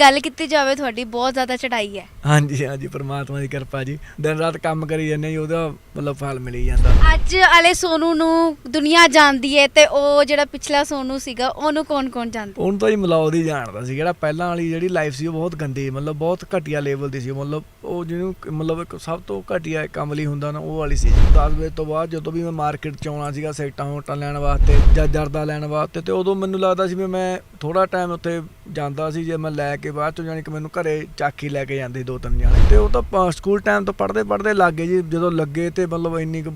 ਗੱਲ ਕੀਤੀ ਜਾਵੇ ਤੁਹਾਡੀ ਬਹੁਤ ਜ਼ਿਆਦਾ ਚੜਾਈ ਹੈ। ਹਾਂਜੀ ਹਾਂਜੀ ਪ੍ਰਮਾਤਮਾ ਦੀ ਕਿਰਪਾ ਜੀ। ਦਿਨ ਰਾਤ ਕੰਮ ਕਰੀ ਜਾਂਦੇ ਜੀ ਉਹਦਾ ਮਤਲਬ ਫਲ ਮਿਲੀ ਜਾਂਦਾ। ਅੱਜ ਵਾਲੇ ਸੋਨੂ ਨੂੰ ਦੁਨੀਆ ਜਾਣਦੀ ਹੈ ਤੇ ਉਹ ਜਿਹੜਾ ਪਿਛਲਾ ਸੋਨੂ ਸੀਗਾ ਉਹਨੂੰ ਕੌਣ-ਕੌਣ ਜਾਣਦਾ? ਉਹਨੂੰ ਤਾਂ ਜੀ ਮਲੌਦ ਹੀ ਜਾਣਦਾ ਸੀ ਜਿਹੜਾ ਪਹਿਲਾਂ ਵਾਲੀ ਜਿਹੜੀ ਲਾਈਫ ਸੀ ਉਹ ਬਹੁਤ ਗੰਦੀ ਮਤਲਬ ਬਹੁਤ ਘਟੀਆ ਲੈਵਲ ਦੀ ਸੀ। ਮਤਲਬ ਉਹ ਜਿਹਨੂੰ ਮਤਲਬ ਇੱਕ ਸਭ ਤੋਂ ਘਟੀਆ ਇੱਕ ਅਮਲੀ ਹੁੰਦਾ ਨਾ ਉਹ ਵਾਲੀ ਸੀ। 10 ਵਜੇ ਤੋਂ ਬਾਅਦ ਜਦੋਂ ਵੀ ਮੈਂ ਮਾਰਕੀਟ ਚ ਆਉਣਾ ਸੀਗਾ ਸੈਕਟਾਂ ਹੋਟਾਂ ਲੈਣ ਵਾਸਤੇ ਜਾਂ ਜਰਦਾ ਲੈਣ ਵਾਸਤੇ ਤੇ ਉਦੋਂ ਮੈਨੂੰ ਲੱਗਦਾ ਸੀ ਵੀ ਮੈਂ ਥੋੜਾ ਟਾਈਮ ਉੱਥੇ ਜਾਂਦਾ ਸੀ ਜੇ ਮੈਂ ਲੈ ਕੇ ਬਾਅਦ ਚੋਂ ਜਾਣੀ ਕਿ ਮੈਨੂੰ ਘਰੇ ਚਾਕੀ ਲੈ ਕੇ ਜਾਂਦੇ ਸੀ ਦੋ ਤਿੰਨ ਜਾਣੇ। ਤੇ ਉਹ ਤਾਂ ਪ- ਸਕੂਲ ਟਾਈਮ ਤੋਂ ਪੜ੍ਹਦੇ ਪੜ੍ਹਦੇ ਲੱਗ ਗਏ ਜੀ। ਜਦੋਂ ਲੱਗੇ ਤੇ ਮਤਲਬ ਇੰਨੀ ਕੁ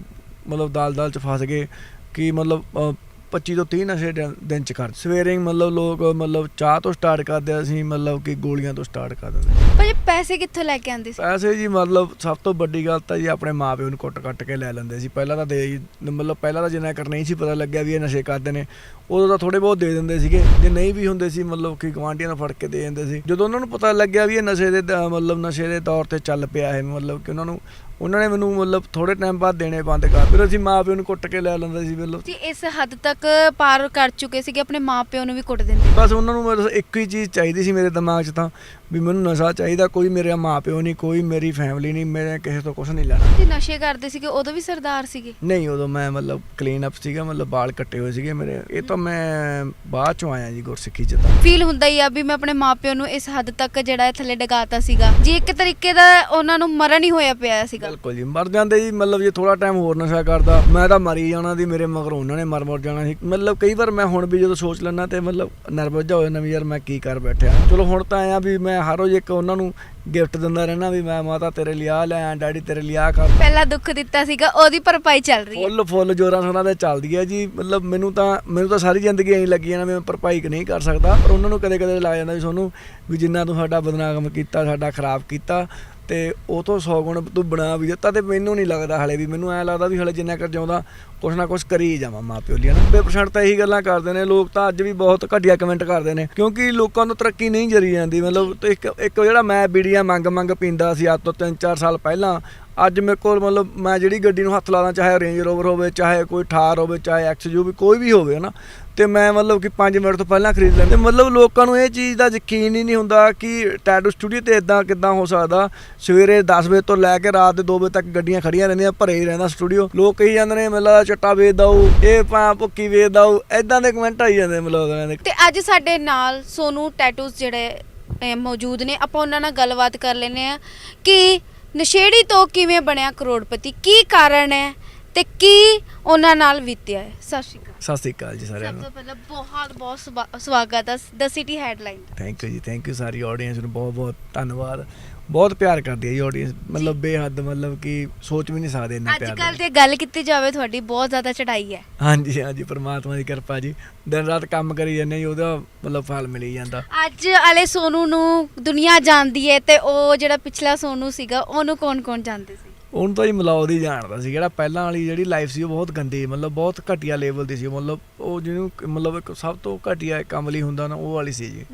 ਮਤਲਬ ਦਾਲ ਦਾਲ ਚ ਫਸ ਗਏ ਕਿ ਮਤਲਬ ਅ, 25 ਤੋਂ 30 ਨਸ਼ੇ ਦਿਨ ਦਿਨ ਚ ਕਰ ਸਵੇਰੇ ਹੀ ਮਤਲਬ ਲੋਕ ਮਤਲਬ ਚਾਹ ਤੋਂ ਸਟਾਰਟ ਕਰਦੇ ਆ, ਅਸੀਂ ਮਤਲਬ ਕਿ ਗੋਲੀਆਂ ਤੋਂ ਸਟਾਰਟ ਕਰ ਦਿੰਦੇ। ਪੈਸੇ ਕਿੱਥੋਂ ਲੈ ਕੇ ਆਉਂਦੇ ਸੀ? ਪੈਸੇ ਜੀ ਮਤਲਬ ਸਭ ਤੋਂ ਵੱਡੀ ਗੱਲ ਤਾਂ ਜੀ ਆਪਣੇ ਮਾਪਿਓ ਨੂੰ ਕੁੱਟ-ਕੱਟ ਕੇ ਲੈ ਲੈਂਦੇ ਸੀ। ਪਹਿਲਾਂ ਤਾਂ ਦੇ ਮਤਲਬ ਪਹਿਲਾਂ ਤਾਂ ਜਿੰਨਾ ਕਰ ਨਹੀਂ ਸੀ ਪਤਾ ਲੱਗਿਆ ਵੀ ਇਹ ਨਸ਼ੇ ਕਰਦੇ ਨੇ। ਉਦੋਂ ਤਾਂ ਥੋੜੇ ਬਹੁਤ ਦੇ ਦਿੰਦੇ ਸੀਗੇ। ਜੇ ਨਹੀਂ ਵੀ ਹੁੰਦੇ ਸੀ ਮਤਲਬ ਕਿ ਗਵਾਂਢੀਆਂ ਨੂੰ ਫੜ ਕੇ ਦੇ ਦਿੰਦੇ ਸੀ। ਜਦੋਂ ਉਹਨਾਂ ਨੂੰ ਪਤਾ ਲੱਗਿਆ ਵੀ ਇਹ ਨਸ਼ੇ ਦੇ ਮਤਲਬ ਨਸ਼ੇ ਦੇ ਤੌਰ ਤੇ ਚੱਲ ਪਿਆ ਹੈ ਮਤਲਬ ਕਿ ਉਹਨਾਂ ਨੂੰ ਉਹਨਾਂ ਨੇ ਮੈਨੂੰ ਮਤਲਬ ਥੋੜੇ ਟਾਈਮ ਬਾਅਦ ਦੇਣੇ ਬੰਦ ਕਰ ਫਿਰ ਅਸੀਂ ਮਾਪਿਓ ਨੂੰ ਕੁੱਟ ਕੇ ਲੈ ਲੈਂਦੇ ਸੀ ਮਤਲਬ। ਜੀ ਇਸ ਹੱਦ ਤੱਕ ਪਾਰ ਕਰ ਚੁੱਕੇ ਸੀਗੇ ਆਪਣੇ ਮਾਪਿਓ ਨੂੰ ਵੀ ਕੁੱਟ ਦਿੰਦੇ। ਬਸ ਉਹਨਾਂ ਨੂੰ ਬਸ ਇੱਕ ਹੀ ਚੀਜ਼ ਚਾਹੀਦੀ ਸੀ ਮੇਰੇ ਦਿਮਾਗ 'ਚ ਤਾਂ ਵੀ ਮੈਨੂੰ ਨਸ਼ਾ ਚਾਹੀਦਾ ਕੋਈ ਮੇਰੇ ਮਾਪਿਓ ਨਹੀਂ ਕੋਈ ਮੇਰੀ ਫੈਮਿਲੀ ਨਹੀਂ ਮੇਰੇ ਕਿਸੇ ਤੋਂ ਕੁਝ ਨਹੀਂ ਲੈਣਾ। ਨਸ਼ੇ ਕਰਦੇ ਸੀਗੇ ਉਦੋਂ ਵੀ ਸਰਦਾਰ ਸੀਗੇ? ਨਹੀਂ ਉਦੋਂ ਮੈਂ ਮਤਲਬ ਕਲੀਨ ਅਪ ਸੀਗਾ ਮਤਲਬ ਵਾਲ ਕੱਟੇ ਹੋਏ ਸੀਗੇ ਮੇਰੇ। ਇਹ ਤਾਂ ਮੈਂ ਬਾਅਦ ਚੋਂ ਆਇਆ ਜੀ ਗੁਰਸਿੱਖੀ ਚ ਤਾਂ। ਫੀਲ ਹੁੰਦਾ ਹੀ ਆ ਵੀ ਮੈਂ ਆਪਣੇ ਮਾਪਿਓ ਨੂੰ ਇਸ ਹੱਦ ਤੱਕ ਜਿਹੜਾ ਥੱਲੇ ਡਗਾਤਾ ਸੀਗਾ। ਜੀ ਇੱਕ ਤਰੀਕੇ ਦਾ ਉਹਨਾਂ ਨੂੰ ਮਰਨ ਹੀ ਹੋਇਆ ਪਿਆ ਸੀਗਾ। ਬਿਲਕੁਲ ਜੀ ਮਰ ਜਾਂਦੇ ਜੀ ਮਤਲਬ ਜੇ ਥੋੜਾ ਟਾਈਮ ਹੋਰ ਨਸ਼ਾ ਕਰਦਾ ਮੈਂ ਤਾਂ ਮਰੀ ਜਾਣਾ ਦੀ ਮੇਰੇ ਮਗਰ ਉਹਨਾਂ ਨੇ ਮਰ ਮਰ ਜਾਣਾ ਸੀ। ਮਤਲਬ ਕਈ ਵਾਰ ਮੈਂ ਹੁਣ ਵੀ ਜਦੋਂ ਸੋਚ ਲੈਣਾ ਤੇ ਮਤਲਬ ਨਰਵਸ ਜਾ ਹੋ ਜਾਂਦਾ ਵੀ ਯਾਰ ਮੈਂ ਕੀ ਕਰ ਬੈਠਿਆ। ਚਲੋ ਹੁਣ ਤਾਂ ਆਇਆ ਵੀ ਮੈਂ ਹਰ ਰੋਜ਼ ਇੱਕ ਉਹਨਾਂ ਨੂੰ ਗਿਫਟ ਦਿੰਦਾ ਰਹਿਣਾ ਵੀ ਮੈਂ ਮਾਤਾ ਤੇਰੇ ਲਈ ਆ ਲੈ ਡੈਡੀ ਤੇਰੇ ਲਈ ਆ ਕਰ ਪਹਿਲਾ ਦੁੱਖ ਦਿੱਤਾ ਸੀਗਾ ਉਹਦੀ ਭਰਪਾਈ ਚੱਲ ਰਹੀ ਹੈ। ਫੁੱਲ ਫੁੱਲ ਜੋਰਾਂ ਸੋਰਾਂ ਤੇ ਚੱਲਦੀ ਹੈ ਜੀ। ਮਤਲਬ ਮੈਨੂੰ ਤਾਂ ਮੈਨੂੰ ਤਾਂ ਸਾਰੀ ਜ਼ਿੰਦਗੀ ਐਂ ਲੱਗੀ ਜਾਣਾ ਵੀ ਮੈਂ ਭਰਪਾਈ ਨਹੀਂ ਕਰ ਸਕਦਾ। ਪਰ ਉਹਨਾਂ ਨੂੰ ਕਦੇ ਕਦੇ ਲੱਗ ਜਾਂਦਾ ਵੀ ਤੁਹਾਨੂੰ ਵੀ ਜਿੰਨਾ ਤੂੰ ਸਾਡਾ ਬਦਨਾਮ ਕੀਤਾ ਸਾਡਾ ਖਰਾਬ ਕੀਤਾ ਤੇ ਉਹ ਤੋਂ 100 ਗੁਣ ਤੂੰ ਬਣਾ ਵੀ ਦਿੱਤਾ ਤੇ ਮੈਨੂੰ ਨਹੀਂ ਲੱਗਦਾ ਹਲੇ ਵੀ, ਮੈਨੂੰ ਐਂ ਲੱਗਦਾ ਵੀ ਹਲੇ ਜਿੰਨਾ ਕਰ ਜਾਉਂਦਾ ਕੁਛ ਨਾ ਕੁਛ ਕਰੀ ਜਾਵਾਂ ਮਾਪਿਓ ਲਈ ਨਾ 90% ਤਾਂ ਇਹੀ ਗੱਲਾਂ ਕਰਦੇ ਨੇ, ਲੋਕ ਤਾਂ ਅੱਜ ਵੀ ਬਹੁਤ ਘਟੀਆ ਕਮੈਂਟ ਕਰਦੇ ਨੇ, ਕਿਉਂਕਿ ਲੋਕਾਂ ਨੂੰ ਤਰੱਕੀ ਨਹੀਂ ਜਰੀ ਜਾਂਦੀ। ਮਤਲਬ ਇੱਕ ਇੱਕ ਜਿਹੜਾ ਮੈਂ ਬੀੜੀਆਂ ਮੰਗ ਮੰਗ ਪੀਂਦਾ ਸੀ, ਅੱਜ ਤੋਂ 3-4 ਸਾਲ ਪਹਿਲਾਂ ਅੱਜ ਮੇਰੇ ਕੋਲ ਮਤਲਬ ਮੈਂ ਜਿਹੜੀ ਗੱਡੀ ਨੂੰ ਹੱਥ ਲਾਦਾ, ਚਾਹੇ ਰੇਂਜ ਰੋਵਰ ਹੋਵੇ, ਚਾਹੇ ਕੋਈ ਠਾਰ ਹੋਵੇ, ਚਾਹੇ ਐਕਸਯੂ ਵੀ, ਕੋਈ ਵੀ ਹੋਵੇ ਨਾ ਤੇ ਮੈਂ ਮਤਲਬ ਕਿ 5 ਮਿੰਟ ਤੋਂ ਪਹਿਲਾਂ ਖਰੀਦ ਲੈਂਦੇ। ਮਤਲਬ ਲੋਕਾਂ ਨੂੰ ਇਹ ਚੀਜ਼ ਦਾ ਯਕੀਨ ਹੀ ਨਹੀਂ ਹੁੰਦਾ ਕਿ ਟੈਟੂ ਸਟੂਡੀਓ ਤੇ ਇਦਾਂ ਕਿਦਾਂ ਹੋ ਸਕਦਾ। ਸਵੇਰੇ 10 ਵਜੇ ਤੋਂ ਲੈ ਕੇ ਰਾਤ ਦੇ 2 ਵਜੇ ਤੱਕ ਗੱਡੀਆਂ ਖੜੀਆਂ ਰਹਿੰਦੀਆਂ, ਭਰੇ ਹੀ ਰਹਿੰਦਾ ਸਟੂਡੀਓ ਲੋਕ ਕਹੀ ਜਾਂਦੇ ਨੇ, ਮਤਲਬ ਚੱਟਾ ਵੇਚਦਾ ਉਹ ਇਹ ਪਾ ਭੁੱਕੀ ਵੇਚਦਾ ਉਹ ਇਦਾਂ ਦੇ ਕਮੈਂਟ ਆਈ ਜਾਂਦੇ ਮਤਲਬ ਅਗਲਿਆਂ ਦੇ। ਤੇ ਅੱਜ ਸਾਡੇ ਨਾਲ ਸੋਨੂ ਟੈਟੂਸ ਜਿਹੜੇ ਮੌਜੂਦ ਨੇ, ਆਪਾਂ ਉਹਨਾਂ ਨਾਲ ਗੱਲਬਾਤ ਕਰ ਲੈਨੇ ਆ ਕਿ ਨਸ਼ੇੜੀ ਤੋਂ ਕਿਵੇਂ ਬਣਿਆ ਕਰੋੜਪਤੀ? ਕੀ ਕਾਰਨ ਹੈ ਤੇ ਕੀ ਉਹਨਾਂ ਨਾਲ ਬੀਤਿਆ ਹੈ? ਸਤਿ ਸ਼੍ਰੀ ਅਕਾਲ। ਸਤਿ ਸ੍ਰੀ ਅਕਾਲ ਜੀ ਸਾਰਿਆਂ ਸਭ ਤੋਂ ਪਹਿਲਾਂ ਬਹੁਤ ਬਹੁਤ ਸਵਾਗਤ ਹੈ the city headline thank you ji thank you sorry audience ਨੂੰ ਬਹੁਤ ਬਹੁਤ ਧੰਨਵਾਦ। ਬਹੁਤ ਪਿਆਰ ਕਰਦੀ ਹੈ ਜੀ ਆਡੀਅנס ਮਤਲਬ ਬੇਹੱਦ ਮਤਲਬ ਕਿ ਸੋਚ ਵੀ ਨਹੀਂ ਸਕਦੇ ਇੰਨਾ ਅੱਜ ਕੱਲ ਤੇ ਗੱਲ ਕੀਤੀ ਜਾਵੇ ਤੁਹਾਡੀ ਬਹੁਤ ਜ਼ਿਆਦਾ ਚੜਾਈ ਹੈ। ਹਾਂਜੀ ਹਾਂਜੀ ਪ੍ਰਮਾਤਮਾ ਦੀ ਕਿਰਪਾ ਜੀ। ਦਿਨ ਰਾਤ ਕੰਮ ਕਰੀ ਜਾਂਦੇ ਜੀ ਉਹਦਾ ਮਤਲਬ ਫਲ ਮਿਲੀ ਜਾਂਦਾ। ਅੱਜ ਵਾਲੇ ਸੋਨੂ ਨੂੰ ਦੁਨੀਆ ਜਾਣਦੀ ਹੈ ਤੇ ਉਹ ਜਿਹੜਾ ਪਿਛਲਾ ਸੋਨੂ ਸੀਗਾ ਉਹਨੂੰ ਕੌਣ-ਕੌਣ ਜਾਣਦੇ ਸੀ? ਉਹਨੂੰ ਤਾਂ ਜੀ ਮਲੌਦ ਹੀ ਜਾਣਦਾ ਸੀ ਜਿਹੜਾ ਪਹਿਲਾਂ ਵਾਲੀ ਜਿਹੜੀ ਲਾਈਫ ਸੀ ਉਹ ਬਹੁਤ ਗੰਦੀ ਮਤਲਬ ਬਹੁਤ ਘਟੀਆ ਲੈਵਲ ਦੀ ਸੀ ਮਤਲਬ ਉਹ ਜਿਹਨੂੰ ਮਤਲਬ ਇੱਕ ਸਭ ਤੋਂ ਘਟੀਆ ਇੱਕ ਅਮਲੀ ਹੁੰਦਾ ਨਾ ਉਹ ਵਾਲੀ ਸੀ ਜੀ।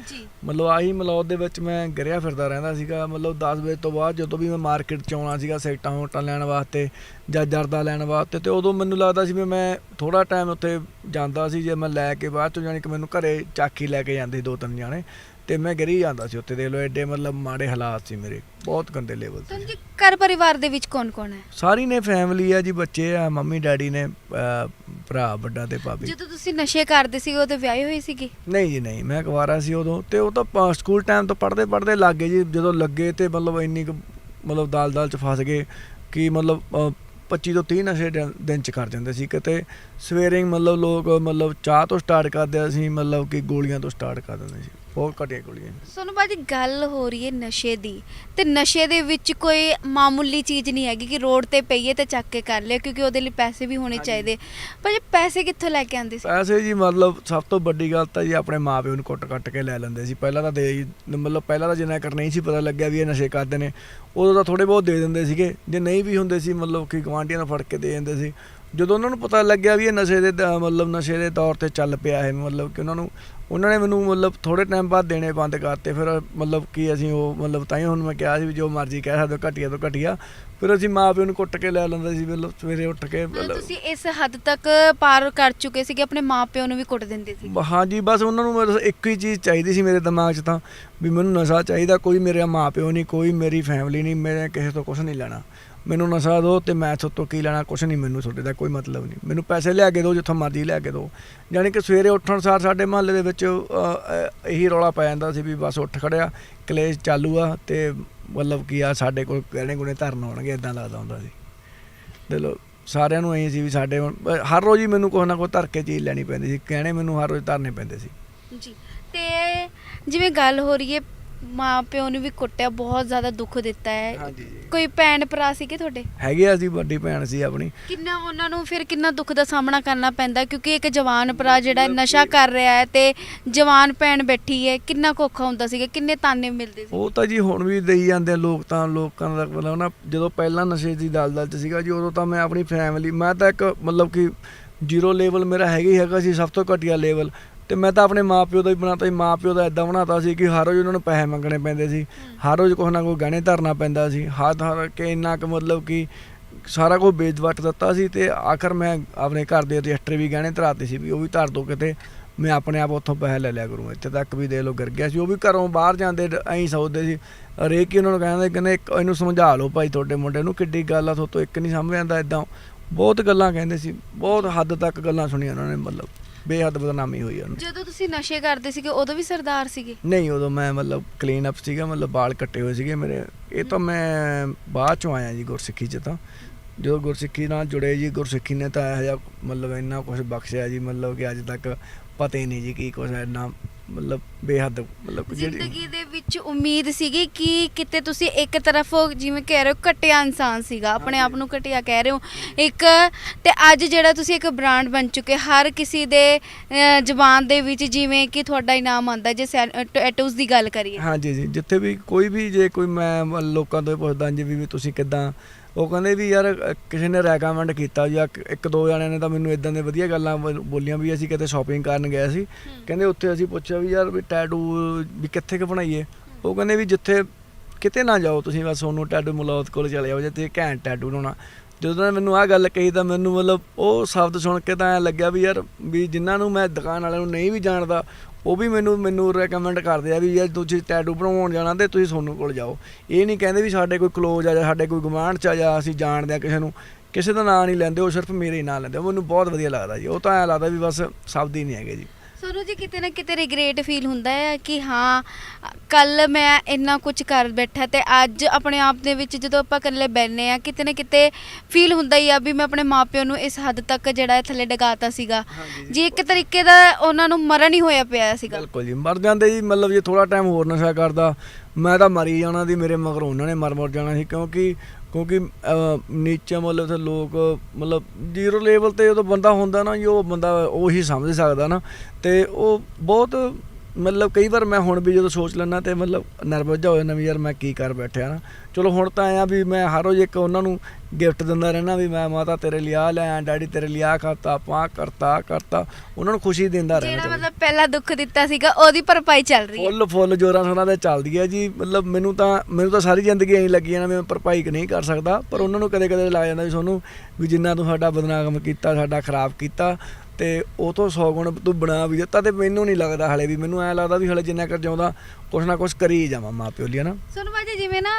ਮਤਲਬ ਆਹੀ ਮਲੌਦ ਦੇ ਵਿੱਚ ਮੈਂ ਗਿਰਿਆ ਫਿਰਦਾ ਰਹਿੰਦਾ ਸੀਗਾ ਮਤਲਬ 10 ਵਜੇ ਤੋਂ ਬਾਅਦ ਜਦੋਂ ਵੀ ਮੈਂ ਮਾਰਕੀਟ ਚ ਆਉਣਾ ਸੀਗਾ ਸੈਕਟਾਂ ਹੋਟਾਂ ਲੈਣ ਵਾਸਤੇ ਜਾਂ ਜਰਦਾ ਲੈਣ ਵਾਸਤੇ ਤੇ ਉਦੋਂ ਮੈਨੂੰ ਲੱਗਦਾ ਸੀ ਵੀ ਮੈਂ ਥੋੜਾ ਟਾਈਮ ਉੱਥੇ ਜਾਂਦਾ ਸੀ ਜੇ ਮੈਂ ਲੈ ਕੇ ਬਾਅਦ ਚੋਂ ਜਾਣੀ ਕਿ ਮੈਨੂੰ ਘਰੇ ਚਾਕੀ ਲੈ ਕੇ ਜਾਂਦੇ ਦੋ ਤਿੰਨ ਜਾਣੇ ਤੇ ਮੈਂ ਗਿਰੀ ਜਾਂਦਾ ਸੀ ਉੱਥੇ ਦੇਖ ਲਓ ਐਡੇ ਮਤਲਬ ਮਾੜੇ ਹਾਲਾਤ ਸੀ ਮੇਰੇ ਬਹੁਤ ਗੰਦੇ ਲੈਵਲ ਤੇ ਜੀ ਘਰ ਪਰਿਵਾਰ ਦੇ ਵਿੱਚ ਕੌਣ-ਕੌਣ ਹੈ? ਸਾਰੀ ਨੇ ਫੈਮਿਲੀ ਆ ਜੀ ਬੱਚੇ ਆ ਮੰਮੀ ਡੈਡੀ ਨੇ ਅਹ ਭਰਾ ਵੱਡਾ ਤੇ ਭਾਬੀ। ਜਦੋਂ ਤੁਸੀਂ ਨਸ਼ੇ ਕਰਦੇ ਸੀ ਉਦੋਂ ਵਿਆਹੇ ਹੋਏ ਸੀਗੇ? ਨਹੀਂ ਨਹੀਂ ਜੀ ਨਹੀਂ ਮੈਂ ਕੁਵਾਰਾ ਸੀ ਉਦੋਂ ਤੇ ਉਹ ਤਾਂ ਪ- ਸਕੂਲ ਟਾਈਮ ਤੋਂ ਪੜ੍ਹਦੇ ਪੜ੍ਹਦੇ ਲੱਗ ਗਏ ਜੀ ਜਦੋਂ ਲੱਗੇ ਤੇ ਮਤਲਬ ਇੰਨੀ ਕੁ ਮਤਲਬ ਦਾਲ ਦਾਲ ਚ ਫਸ ਗਏ ਕਿ ਮਤਲਬ ਅ, 25 ਤੋਂ 30 ਨਸ਼ੇ ਦਿਨ ਦਿਨ ਚ ਕਰ ਜਾਂਦੇ ਸੀ ਕਿਤੇ। ਸਵੇਰੇ ਮਤਲਬ ਲੋਕ ਮਤਲਬ ਚਾਹ ਤੋਂ ਸਟਾਰਟ ਕਰਦੇ ਅਸੀਂ ਮਤਲਬ ਕਿ ਗੋਲੀਆਂ ਤੋਂ ਸਟਾਰਟ ਕਰ ਦਿੰਦੇ ਸੀ। ਬਹੁਤ ਘਟੀਆਂ ਗੋਲੀਆਂ। ਸੋਨੂੰ ਬਾਜੀ ਗੱਲ ਹੋ ਰਹੀ ਹੈ ਨਸ਼ੇ ਦੀ। ਤੇ ਨਸ਼ੇ ਦੇ ਵਿੱਚ ਕੋਈ ਮਾਮੂਲੀ ਚੀਜ਼ ਨਹੀਂ ਹੈਗੀ ਕਿ ਰੋਡ ਤੇ ਪਈਏ ਤੇ ਚੱਕ ਕੇ ਕਰ ਲਿਆ ਕਿਉਂਕਿ ਉਹਦੇ ਲਈ ਪੈਸੇ ਵੀ ਹੋਣੇ। ਚਾਹੀਦੇ। ਪਰ ਇਹ ਪੈਸੇ ਕਿੱਥੋਂ ਲੈ ਕੇ ਆਉਂਦੇ ਸੀ? ਪੈਸੇ ਜੀ ਮਤਲਬ ਸਭ ਤੋਂ ਵੱਡੀ ਗੱਲ ਤਾਂ ਜੀ ਆਪਣੇ ਮਾਪਿਓ ਨੂੰ ਕੁੱਟ-ਕੱਟ ਕੇ ਲੈ ਲੈਂਦੇ ਸੀ। ਪਹਿਲਾਂ ਤਾਂ ਦੇ ਮਤਲਬ ਪਹਿਲਾਂ ਤਾਂ ਜਿੰਨਾ ਕਰ ਨਹੀਂ ਸੀ ਪਤਾ ਲੱਗਿਆ ਵੀ ਇਹ ਨਸ਼ੇ ਕਰਦੇ ਨੇ। ਉਦੋਂ ਤਾਂ ਥੋੜੇ ਬਹੁਤ ਦੇ ਦਿੰਦੇ ਸੀਗੇ। ਜੇ ਨਹੀਂ ਵੀ ਹੁੰਦੇ ਸੀ ਮਤਲਬ ਕਿ ਗਵਾਂਢੀਆਂ ਨੂੰ ਫੜ ਕੇ ਦੇ ਦਿੰਦੇ ਸੀ। ਜਦੋਂ ਉਹਨਾਂ ਨੂੰ ਪਤਾ ਲੱਗਿਆ ਵੀ ਇਹ ਨਸ਼ੇ ਦੇ ਮਤਲਬ ਨਸ਼ੇ ਦੇ ਤੌਰ ਤੇ ਚੱਲ ਪਿਆ ਹੈ ਮਤਲਬ ਕਿ ਉਹਨਾਂ ਨੂੰ ਉਹਨਾਂ ਨੇ ਮੈਨੂੰ ਮਤਲਬ ਥੋੜੇ ਟਾਈਮ ਬਾਅਦ ਦੇਣੇ ਬੰਦ ਕਰਤੇ। ਫਿਰ ਮਤਲਬ ਕਿ ਅਸੀਂ ਉਹ ਮਤਲਬ ਤਾਂ ਹੀ ਹੁਣ ਮੈਂ ਕਿਹਾ ਸੀ ਵੀ ਜੋ ਮਰਜ਼ੀ ਕਹਿ ਸਕਦੇ ਘਟੀਆ ਤੋਂ ਘਟੀਆ। ਫਿਰ ਅਸੀਂ ਮਾਪਿਓ ਨੂੰ ਕੁੱਟ ਕੇ ਲੈ ਲੈਂਦੇ ਸੀ ਮਤਲਬ ਸਵੇਰੇ ਉੱਠ ਕੇ ਤੁਸੀਂ ਇਸ ਹੱਦ ਤੱਕ ਪਾਰ ਕਰ ਚੁੱਕੇ ਸੀ ਕਿ ਆਪਣੇ ਮਾਪਿਓ ਨੂੰ ਵੀ ਕੁੱਟ ਦਿੰਦੇ ਸੀ। ਹਾਂਜੀ ਬਸ ਉਹਨਾਂ ਨੂੰ ਇੱਕ ਹੀ ਚੀਜ਼ ਚਾਹੀਦੀ ਸੀ ਮੇਰੇ ਦਿਮਾਗ 'ਚ ਤਾਂ ਵੀ ਮੈਨੂੰ ਨਸ਼ਾ ਚਾਹੀਦਾ ਕੋਈ ਮੇਰੇ ਮਾਂ ਪਿਓ ਨਹੀਂ ਕੋਈ ਮੇਰੀ ਫੈਮਿਲੀ ਨਹੀਂ ਮੇਰੇ ਕਿਸੇ ਤੋਂ ਕੁਝ ਨਹੀਂ ਲੈਣਾ। ਮੈਨੂੰ ਨਸ਼ਾ ਦਿਓ ਤੇ ਮੈਂ ਤੁਹਾਡੇ ਕੀ ਲੈਣਾ ਕੁਝ ਨਹੀਂ, ਮੈਨੂੰ ਤੁਹਾਡੇ ਦਾ ਕੋਈ ਮਤਲਬ ਨਹੀਂ। ਮੈਨੂੰ ਪੈਸੇ ਲਿਆ ਕੇ ਦਿਓ ਜਿੱਥੋਂ ਮਰਜ਼ੀ ਲਿਆ ਕੇ ਦਿਓ ਯਾਨੀ ਕਿ ਸਵੇਰੇ ਉੱਠਣ ਸਾਰ ਸਾਡੇ ਮਹੱਲੇ ਦੇ ਵਿੱਚ ਇਹੀ ਰੌਲਾ ਪੈ ਜਾਂਦਾ ਸੀ ਵੀ ਬਸ ਉੱਠ ਖੜਿਆ, ਕਲੇਸ਼ ਚਾਲੂ ਆ ਤੇ ਮਤਲਬ ਕੀ ਆ, ਸਾਡੇ ਕੋਲ ਗਹਿਣੇ ਗੁਣੇ ਧਰਨ ਆਉਣਗੇ ਇਦਾਂ ਲੱਗਦਾ ਹੁੰਦਾ ਸੀ। ਦੇ ਸਾਰਿਆਂ ਨੂੰ ਐਂ ਸੀ ਵੀ ਸਾਡੇ ਹੁਣ ਹਰ ਰੋਜ਼ ਹੀ ਮੈਨੂੰ ਕੁਛ ਨਾ ਕੁਛ ਧਰ ਕੇ ਚੀਜ਼ ਲੈਣੀ ਪੈਂਦੀ ਸੀ। ਕਹਿਣੇ ਮੈਨੂੰ ਹਰ ਰੋਜ਼ ਧਰਨੇ ਪੈਂਦੇ ਸੀ। ਜੀ, ਤੇ ਜਿਵੇਂ ਗੱਲ ਹੋ ਰਹੀ ਹੈ ਮਾਂ ਪਿਓ ਨੂੰ ਵੀ ਕੁੱਟਿਆ ਬਹੁਤ ਜ਼ਿਆਦਾ ਦੁੱਖ ਦਿੱਤਾ ਹੈ। ਹਾਂਜੀ ਜੀ। ਕੋਈ ਭੈਣ ਭਰਾ ਸੀਗੇ ਤੁਹਾਡੇ? ਹੈਗੇ ਆ ਸੀ ਵੱਡੀ ਭੈਣ ਸੀ ਆਪਣੀ। ਕਿੰਨਾ ਉਹਨਾਂ ਨੂੰ ਫਿਰ ਕਿੰਨਾ ਦੁੱਖ ਦਾ ਸਾਹਮਣਾ ਕਰਨਾ ਪੈਂਦਾ ਕਿਉਂਕਿ ਇੱਕ ਜਵਾਨ ਭਰਾ ਜਿਹੜਾ ਨਸ਼ਾ ਕਰ ਰਿਹਾ ਹੈ ਤੇ ਜਵਾਨ ਭੈਣ ਬੈਠੀ ਹੈ ਕਿੰਨਾ ਕੁ ਔਖਾ ਹੁੰਦਾ ਸੀਗਾ ਕਿੰਨੇ ਤਾਨੇ ਮਿਲਦੇ ਸੀ? ਉਹ ਤਾਂ ਜੀ ਹੁਣ ਵੀ ਦੇਈ ਜਾਂਦੇ ਆ ਲੋਕ ਤਾਂ ਲੋਕਾਂ ਦਾ ਮਤਲਬ ਨਾ ਜਦੋਂ ਪਹਿਲਾਂ ਨਸ਼ੇ ਦੀ ਦਲਦਲ ਚ ਸੀਗਾ ਜੀ ਉਦੋਂ ਤਾਂ ਮੈਂ ਆਪਣੀ ਫੈਮਿਲੀ ਮੈਂ ਤਾਂ ਇੱਕ ਮਤਲਬ ਕਿ ਜ਼ੀਰੋ ਲੈਵਲ ਮੇਰਾ ਹੈਗਾ ਹੀ ਹੈਗਾ ਸੀ ਸਭ ਤੋਂ ਘਟੀਆ ਲੈਵਲ ਤੇ ਮੈਂ ਤਾਂ ਆਪਣੇ ਮਾਪਿਓ ਦਾ ਹੀ ਬਣਾਤਾ ਸੀ ਮਾਪਿਓ ਦਾ ਇਦਾਂ ਬਣਾਤਾ ਸੀ ਕਿ ਹਰ ਰੋਜ਼ ਉਹਨਾਂ ਨੂੰ ਪੈਸੇ ਮੰਗਣੇ ਪੈਂਦੇ ਸੀ। ਹਰ ਰੋਜ਼ ਕੁਛ ਨਾ ਕੋਈ ਗਹਿਣੇ ਧਰਨਾ ਪੈਂਦਾ ਸੀ। ਹੱਥ ਹਰ ਕੇ ਇੰਨਾ ਕੁ ਮਤਲਬ ਕਿ ਸਾਰਾ ਕੁਝ ਵੇਚ ਵੱਟ ਦਿੱਤਾ ਸੀ ਤੇ ਆਖਰ ਮੈਂ ਆਪਣੇ ਘਰ ਦੇ ਰਜਿਸਟਰ ਵੀ ਗਹਿਣੇ ਧਰਾਤੇ ਸੀ ਵੀ ਉਹ ਵੀ ਧਰ ਦੋ ਕਿਤੇ। ਮੈਂ ਆਪਣੇ ਆਪ ਉੱਥੋਂ ਪੈਸੇ ਲੈ ਲਿਆ ਕਰੂੰ ਇੱਥੇ ਤੱਕ ਵੀ ਦੇ ਲੋ ਗਿਰ ਗਿਆ ਸੀ। ਉਹ ਵੀ ਘਰੋਂ ਬਾਹਰ ਜਾਂਦੇ ਐਂ ਸੋਚਦੇ ਸੀ। ਹਰੇਕ ਹੀ ਉਹਨਾਂ ਨੂੰ ਕਹਿੰਦੇ ਕਹਿੰਦੇ ਇੱਕ ਇਹਨੂੰ ਸਮਝਾ ਲਓ ਭਾਈ ਤੁਹਾਡੇ ਮੁੰਡੇ ਨੂੰ ਕਿੱਡੀ ਗੱਲ ਆ ਤੁਹਾਤੋਂ ਇੱਕ ਨਹੀਂ ਸਮਝ ਆਉਂਦਾ ਇਦਾਂ ਬਹੁਤ ਗੱਲਾਂ ਕਹਿੰਦੇ ਸੀ। ਬਹੁਤ ਹੱਦ ਤੱਕ ਗੱਲਾਂ ਸੁਣੀਆਂ ਉਹਨਾਂ ਨੇ ਮਤਲਬ। ਬੇਹੱਦ ਬਦਨਾਮੀ ਹੋਈ ਉਹਨੂੰ। ਜਦੋਂ ਤੁਸੀਂ ਨਸ਼ੇ ਕਰਦੇ ਸੀਗੇ ਉਦੋਂ ਵੀ ਸਰਦਾਰ ਸੀਗੇ? ਨਹੀਂ ਉਦੋਂ ਮੈਂ ਮਤਲਬ ਕਲੀਨ ਅਪ ਸੀਗਾ ਮਤਲਬ ਵਾਲ ਕੱਟੇ ਹੋਏ ਸੀਗੇ ਮੇਰੇ। ਇਹ ਤਾਂ ਮੈਂ ਬਾਅਦ ਚੋਂ ਆਇਆ ਜੀ ਗੁਰਸਿੱਖੀ ਚ ਤਾਂ। ਜਦੋਂ ਗੁਰਸਿੱਖੀ ਨਾਲ ਜੁੜੇ ਜੀ ਗੁਰਸਿੱਖੀ ਨੇ ਤਾਂ ਇਹੋ ਜਿਹਾ ਮਤਲਬ ਇੰਨਾ ਕੁਝ ਬਖਸ਼ਿਆ ਜੀ ਮਤਲਬ ਕਿ ਅੱਜ ਤੱਕ ਪਤਾ ਹੀ ਨਹੀਂ ਜੀ ਕੀ ਕੁਝ ਇੰਨਾ ਮਤਲਬ ਬੇਹੱਦ ਮਤਲਬ ਜ਼ਿੰਦਗੀ ਦੇ ਵਿੱਚ ਉਮੀਦ ਸੀਗੀ ਕਿ ਕਿਤੇ ਤੁਸੀਂ ਇੱਕ ਤਰਫ ਜਿਵੇਂ ਕਹਿ ਰਹੇ ਹੋ ਘਟਿਆ ਇਨਸਾਨ ਸੀਗਾ ਆਪਣੇ ਆਪ ਨੂੰ ਘਟਿਆ ਕਹਿ ਰਹੇ ਹੋ। ਇੱਕ ਤੇ ਅੱਜ ਜਿਹੜਾ ਤੁਸੀਂ ਇੱਕ ਬ੍ਰਾਂਡ ਬਣ ਚੁੱਕੇ ਹਰ ਕਿਸੇ ਦੇ ਜ਼ੁਬਾਨ ਦੇ ਵਿੱਚ ਜਿਵੇਂ ਕਿ ਤੁਹਾਡਾ ਇਨਾਮ ਆਉਂਦਾ ਜੇ ਟੈਟੂਸ ਦੀ ਗੱਲ ਕਰੀਏ। ਹਾਂਜੀ ਜੀ ਜਿੱਥੇ ਵੀ ਕੋਈ ਵੀ ਜੇ ਕੋਈ ਮੈਂ ਮ- ਲੋਕਾਂ ਤੋਂ ਪੁੱਛਦਾ ਜੀ ਵੀ ਤੁਸੀਂ ਕਿੱਦਾਂ ਉਹ ਕਹਿੰਦੇ ਵੀ ਯਾਰ ਕਿਸੇ ਨੇ ਰეკਮੈਂਡ ਕੀਤਾ ਜਾਂ ਇੱਕ- ਦੋ ਜਣਿਆਂ ਨੇ ਤਾਂ ਮੈਨੂੰ ਇਦਾਂ ਦੇ ਵਧੀਆ ਗੱਲਾਂ ਬੋਲ- ਬੋਲੀਆਂ ਵੀ ਅਸੀਂ ਕਿਤੇ ਸ਼ਾਪਿੰਗ ਕਰਨ ਗਏ ਸੀ। ਕਹਿੰਦੇ ਉੱਥੇ ਅਸੀਂ ਪੁੱਛਿਆ ਵੀ ਯਾਰ ਵੀ ਟੈਟੂ ਵੀ ਕਿੱਥੇ ਕੁ ਬਣਾਈਏ? ਉਹ ਕਹਿੰਦੇ ਵੀ ਜਿੱਥੇ ਕਿਤੇ ਨਾ ਜਾਓ ਤੁਸੀਂ ਬਸ ਉਹਨੂੰ ਟੈਟੂ ਮਲੌਤ ਕੋਲ ਚਲੇ ਜਾਓ ਜਿੱਥੇ ਘੈਂਟ ਟੈਟੂ ਬਣਾਉਣਾ ਜਦੋਂ ਮੈਨੂੰ ਆਹ ਗੱਲ ਕਹੀ ਤਾਂ ਮੈਨੂੰ ਮਤਲਬ ਉਹ ਸ਼ਬਦ ਸੁਣ ਕੇ ਤਾਂ ਐਂ ਲੱਗਿਆ ਵੀ ਯਾਰ ਵੀ ਜਿਨ੍ਹਾਂ ਨੂੰ ਮੈਂ ਦੁਕਾਨ ਵਾਲਿਆਂ ਨੂੰ ਨਹੀਂ ਵੀ ਜਾਣਦਾ ਉਹ ਵੀ ਮੈਨੂੰ ਮੈਨੂੰ ਰეკਮੈਂਡ ਕਰਦੇ ਆ ਵੀ ਯਾਰ ਤੁਸੀਂ ਟੈਟੂ ਬਣਾਉਣ ਜਾਣਾ ਤੇ ਤੁਸੀਂ ਸੋਨੂੰ ਕੋਲ ਜਾਓ। ਇਹ ਨਹੀਂ ਕਹਿੰਦੇ ਵੀ ਸਾਡੇ ਕੋਈ ਕਲੋਜ਼ ਆ ਜਾਂ ਸਾਡੇ ਕੋਈ ਗਵਾਂਢ ਚ ਆ ਜਾਂ ਅਸੀਂ ਜਾਣਦੇ ਆ ਕਿਸੇ ਨੂੰ। ਕਿਸੇ ਦਾ ਨਾਂ ਨਹੀਂ ਲੈਂਦੇ, ਉਹ ਸਿਰਫ ਮੇਰੇ ਹੀ ਨਾਂ ਲੈਂਦੇ ਉਹ ਮੈਨੂੰ ਬਹੁਤ ਵਧੀਆ ਲੱਗਦਾ ਜੀ। ਉਹ ਤਾਂ ਐਂ ਲੱਗਦਾ ਵੀ ਬਸ ਸ਼ਬਦ ਹੀ ਨਹੀਂ ਹੈਗੇ ਜੀ। ਸੋਨੂੰ ਜੀ ਕਿਤੇ ਨਾ ਕਿਤੇ ਰਿਗਰੇਟ ਫੀਲ ਹੁੰਦਾ ਹੈ ਕਿ ਹਾਂ ਕੱਲ ਮੈਂ ਇੰਨਾ ਕੁਝ ਕਰ ਬੈਠਾ ਤੇ ਅੱਜ ਆਪਣੇ ਆਪ ਦੇ ਵਿੱਚ ਜਦੋਂ ਆਪਾਂ ਇਕੱਲੇ ਬੈਠਨੇ ਆ ਕਿਤੇ ਨਾ ਕਿਤੇ ਫੀਲ ਹੁੰਦਾ ਹੀ ਆ ਵੀ ਮੈਂ ਆਪਣੇ ਮਾਪਿਆਂ ਨੂੰ ਇਸ ਹੱਦ ਤੱਕ ਜਿਹੜਾ ਹੈ ਥੱਲੇ ਡਗਾਤਾ ਸੀਗਾ। ਜੀ ਇੱਕ ਤਰੀਕੇ ਦਾ ਉਹਨਾਂ ਨੂੰ ਮਰਨ ਹੀ ਹੋਇਆ ਪਿਆ ਸੀਗਾ। ਬਿਲਕੁਲ ਜੀ ਮਰ ਜਾਂਦੇ ਜੀ ਮਤਲਬ ਜੇ ਥੋੜਾ ਟਾਈਮ ਹੋਰ ਨਸ਼ਾ ਕਰਦਾ ਮੈਂ ਤਾਂ ਮਰੀ ਜਾਣਾ ਦੀ ਮੇਰੇ ਮਗਰ ਉਹਨਾਂ ਨੇ ਮਰ ਮਰ ਜਾਣਾ ਸੀ ਕਿਉਂਕਿ ਕਿਉਂਕਿ ਅਹ, ਨੀਚੇ ਮਤਲਬ ਤੇ ਲੋਕ ਮਤਲਬ ਜ਼ੀਰੋ ਲੈਵਲ ਤੇ ਜਦੋਂ ਬੰਦਾ ਹੁੰਦਾ ਨਾ ਜੀ ਉਹ ਬੰਦਾ ਉਹੀ ਸਮਝ ਸਕਦਾ ਨਾ। ਤੇ ਉਹ ਬਹੁਤ ਮਤਲਬ ਕਈ ਵਾਰ ਮੈਂ ਹੁਣ ਵੀ ਜਦੋਂ ਸੋਚ ਲੈਣਾ ਤੇ ਮਤਲਬ ਨਰਵਸ ਜਾ ਹੋ ਜਾਂਦਾ ਵੀ ਯਾਰ ਮੈਂ ਕੀ ਕਰ ਬੈਠਿਆ ਨਾ। ਚਲੋ ਹੁਣ ਤਾਂ ਆਇਆ ਵੀ ਮੈਂ ਹਰ ਰੋਜ਼ ਇੱਕ ਉਹਨਾਂ ਨੂੰ ਗਿਫਟ ਦਿੰਦਾ ਰਹਿਣਾ ਵੀ ਮੈਂ ਮਾਤਾ ਤੇਰੇ ਲਈ ਆ ਲੈ ਆਇਆ ਡੈਡੀ ਤੇਰੇ ਲਈ ਆ ਕਰਤਾ ਪਾ ਕਰਤਾ ਕਰਤਾ। ਉਹਨਾਂ ਨੂੰ ਖੁਸ਼ੀ ਦਿੰਦਾ ਰਹਿਣਾ ਜਿਹੜਾ। ਮਤਲਬ ਪਹਿਲਾਂ ਦੁੱਖ ਦਿੱਤਾ ਸੀਗਾ ਉਹਦੀ ਭਰਪਾਈ ਚੱਲ ਰਹੀ ਹੈ। ਫੁੱਲ ਫੁੱਲ ਜੋਰਾਂ ਸੋਰਾਂ ਤੇ ਚੱਲਦੀ ਹੈ ਜੀ। ਮਤਲਬ ਮੈਨੂੰ ਤਾਂ ਮੈਨੂੰ ਤਾਂ ਸਾਰੀ ਜ਼ਿੰਦਗੀ ਐਂ ਲੱਗੀ ਜਾਣਾ ਮੈਂ ਭਰਪਾਈ ਨਹੀਂ ਕਰ ਸਕਦਾ। ਪਰ ਉਹਨਾਂ ਨੂੰ ਕਦੇ ਕਦੇ ਲੱਗ ਜਾਂਦਾ ਵੀ ਤੁਹਾਨੂੰ ਵੀ ਜਿੰਨਾ ਤੂੰ ਸਾਡਾ ਬਦਨਾਮ ਕੀਤਾ ਸਾਡਾ ਖਰਾਬ ਕੀਤਾ ਤੇ ਉਹ ਤੋਂ 100 ਗੁਣ ਤੂੰ ਬਣਾ ਵੀ ਦਿੱਤਾ ਤੇ ਮੈਨੂੰ ਨਹੀਂ ਲੱਗਦਾ ਹਲੇ ਵੀ ਮੈਨੂੰ ਐਂ ਲੱਗਦਾ ਵੀ ਹਲੇ ਜਿੰਨਾ ਕਰ ਜਾਉਂਦਾ ਕੁਛ ਨਾ ਕੁਛ ਕਰੀ ਜਾਵਾਂ ਮਾਂ ਪਿਓ ਲਈ ਨਾ ਸੋਨੂੰ ਬਾਜੀ ਜਿਵੇਂ ਨਾ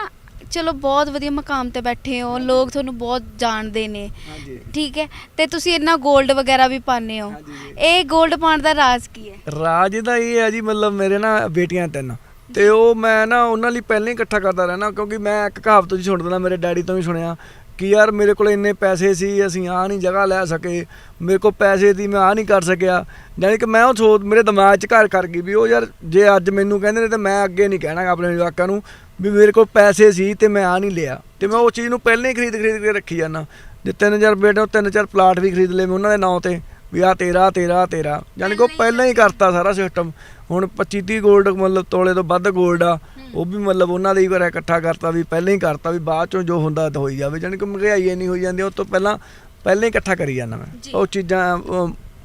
ਚਲੋ ਬਹੁਤ ਵਧੀਆ ਮਕਾਮ ਤੇ ਬੈਠੇ ਹੋ ਲੋਕ ਤੁਹਾਨੂੰ ਬਹੁਤ ਜਾਣਦੇ ਨੇ। ਹਾਂਜੀ। ਠੀਕ ਹੈ ਤੇ ਤੁਸੀਂ ਇੰਨਾ 골ਡ ਵਗੈਰਾ ਵੀ ਪਾਉਂਦੇ ਹੋ। ਇਹ 골ਡ ਪਾਉਣ ਦਾ ਰਾਜ਼ ਕੀ ਹੈ? ਰਾਜ ਦਾ ਇਹ ਹੈ ਜੀ ਮਤਲਬ ਮੇਰੇ ਨਾ ਬੇਟੀਆਂ ਤਿੰਨ। ਤੇ ਉਹ ਮੈਂ ਨਾ ਉਹਨਾਂ ਲਈ ਪਹਿਲਾਂ ਹੀ ਇਕੱਠਾ ਕਰਦਾ ਰਹਿਣਾ ਕਿਉਂਕਿ ਮੈਂ ਇੱਕ ਕਹਾਵਤ ਜੀ ਸੁਣਦਾ ਮੇਰੇ ਡੈਡੀ ਤੋਂ ਵੀ ਸੁਣਿਆ। ਕਿ ਯਾਰ ਮੇਰੇ ਕੋਲ ਇੰਨੇ ਪੈਸੇ ਸੀ ਅਸੀਂ ਆਹ ਨਹੀਂ ਜਗ੍ਹਾ ਲੈ ਸਕੇ। ਮੇਰੇ ਕੋਲ ਪੈਸੇ ਦੀ ਮੈਂ ਆਹ ਨਹੀਂ ਕਰ ਸਕਿਆ। ਯਾਨੀ ਕਿ ਮੈਂ ਉਹ ਸੋਚ ਮੇਰੇ ਦਿਮਾਗ 'ਚ ਘਰ ਕਰ ਗਈ ਵੀ ਉਹ ਯਾਰ ਜੇ ਅੱਜ ਮੈਨੂੰ ਕਹਿੰਦੇ ਨੇ ਤੇ ਮੈਂ ਅੱਗੇ ਨਹੀਂ ਕਹਿਣਾ ਆਪਣੇ ਜਵਾਕਾਂ ਨੂੰ ਵੀ ਮੇਰੇ ਕੋਲ ਪੈਸੇ ਸੀ ਤੇ ਮੈਂ ਆ ਨਹੀਂ ਲਿਆ। ਤੇ ਮੈਂ ਉਹ ਚੀਜ਼ ਨੂੰ ਪਹਿਲਾਂ ਹੀ ਖਰੀਦ ਖਰੀਦ ਕੇ ਰੱਖੀ ਜਾਂਦਾ। ਜੇ 3000 ਬੇਟੇ ਤਿੰਨ ਚਾਰ ਪਲਾਟ ਵੀ ਖਰੀਦ ਲਏ ਮੈਂ ਉਹਨਾਂ ਦੇ ਨਾਂ ਤੇ ਵੀ ਆ ਤੇਰਾ ਤੇਰਾ ਤੇਰਾ। ਯਾਨੀ ਕਿ ਉਹ ਪਹਿਲਾਂ ਹੀ ਕਰਤਾ ਸਾਰਾ ਸਿਸਟਮ ਹੁਣ 25 30 골ਡ ਮਤਲਬ ਤੋਲੇ ਤੋਂ ਵੱਧ 골ਡ ਆ। ਉਹ ਵੀ ਮਤਲਬ ਉਹਨਾਂ ਦੇ ਹੀ ਘਰੇ ਇਕੱਠਾ ਕਰਤਾ ਵੀ ਪਹਿਲਾਂ ਹੀ ਕਰਤਾ ਵੀ ਬਾਅਦ ਚੋਂ ਜੋ ਹੁੰਦਾ ਤਾਂ ਹੋਈ ਜਾਵੇ ਯਾਨੀ ਕਿ ਮਹਿੰਗਾਈ ਇੰਨੀ ਹੋਈ ਜਾਂਦੀ ਉਹ ਤੋਂ ਪਹਿਲਾਂ ਪਹਿਲਾਂ ਹੀ ਇਕੱਠਾ ਕਰੀ ਜਾਂਦਾ ਮੈਂ। ਉਹ ਚੀਜ਼ਾਂ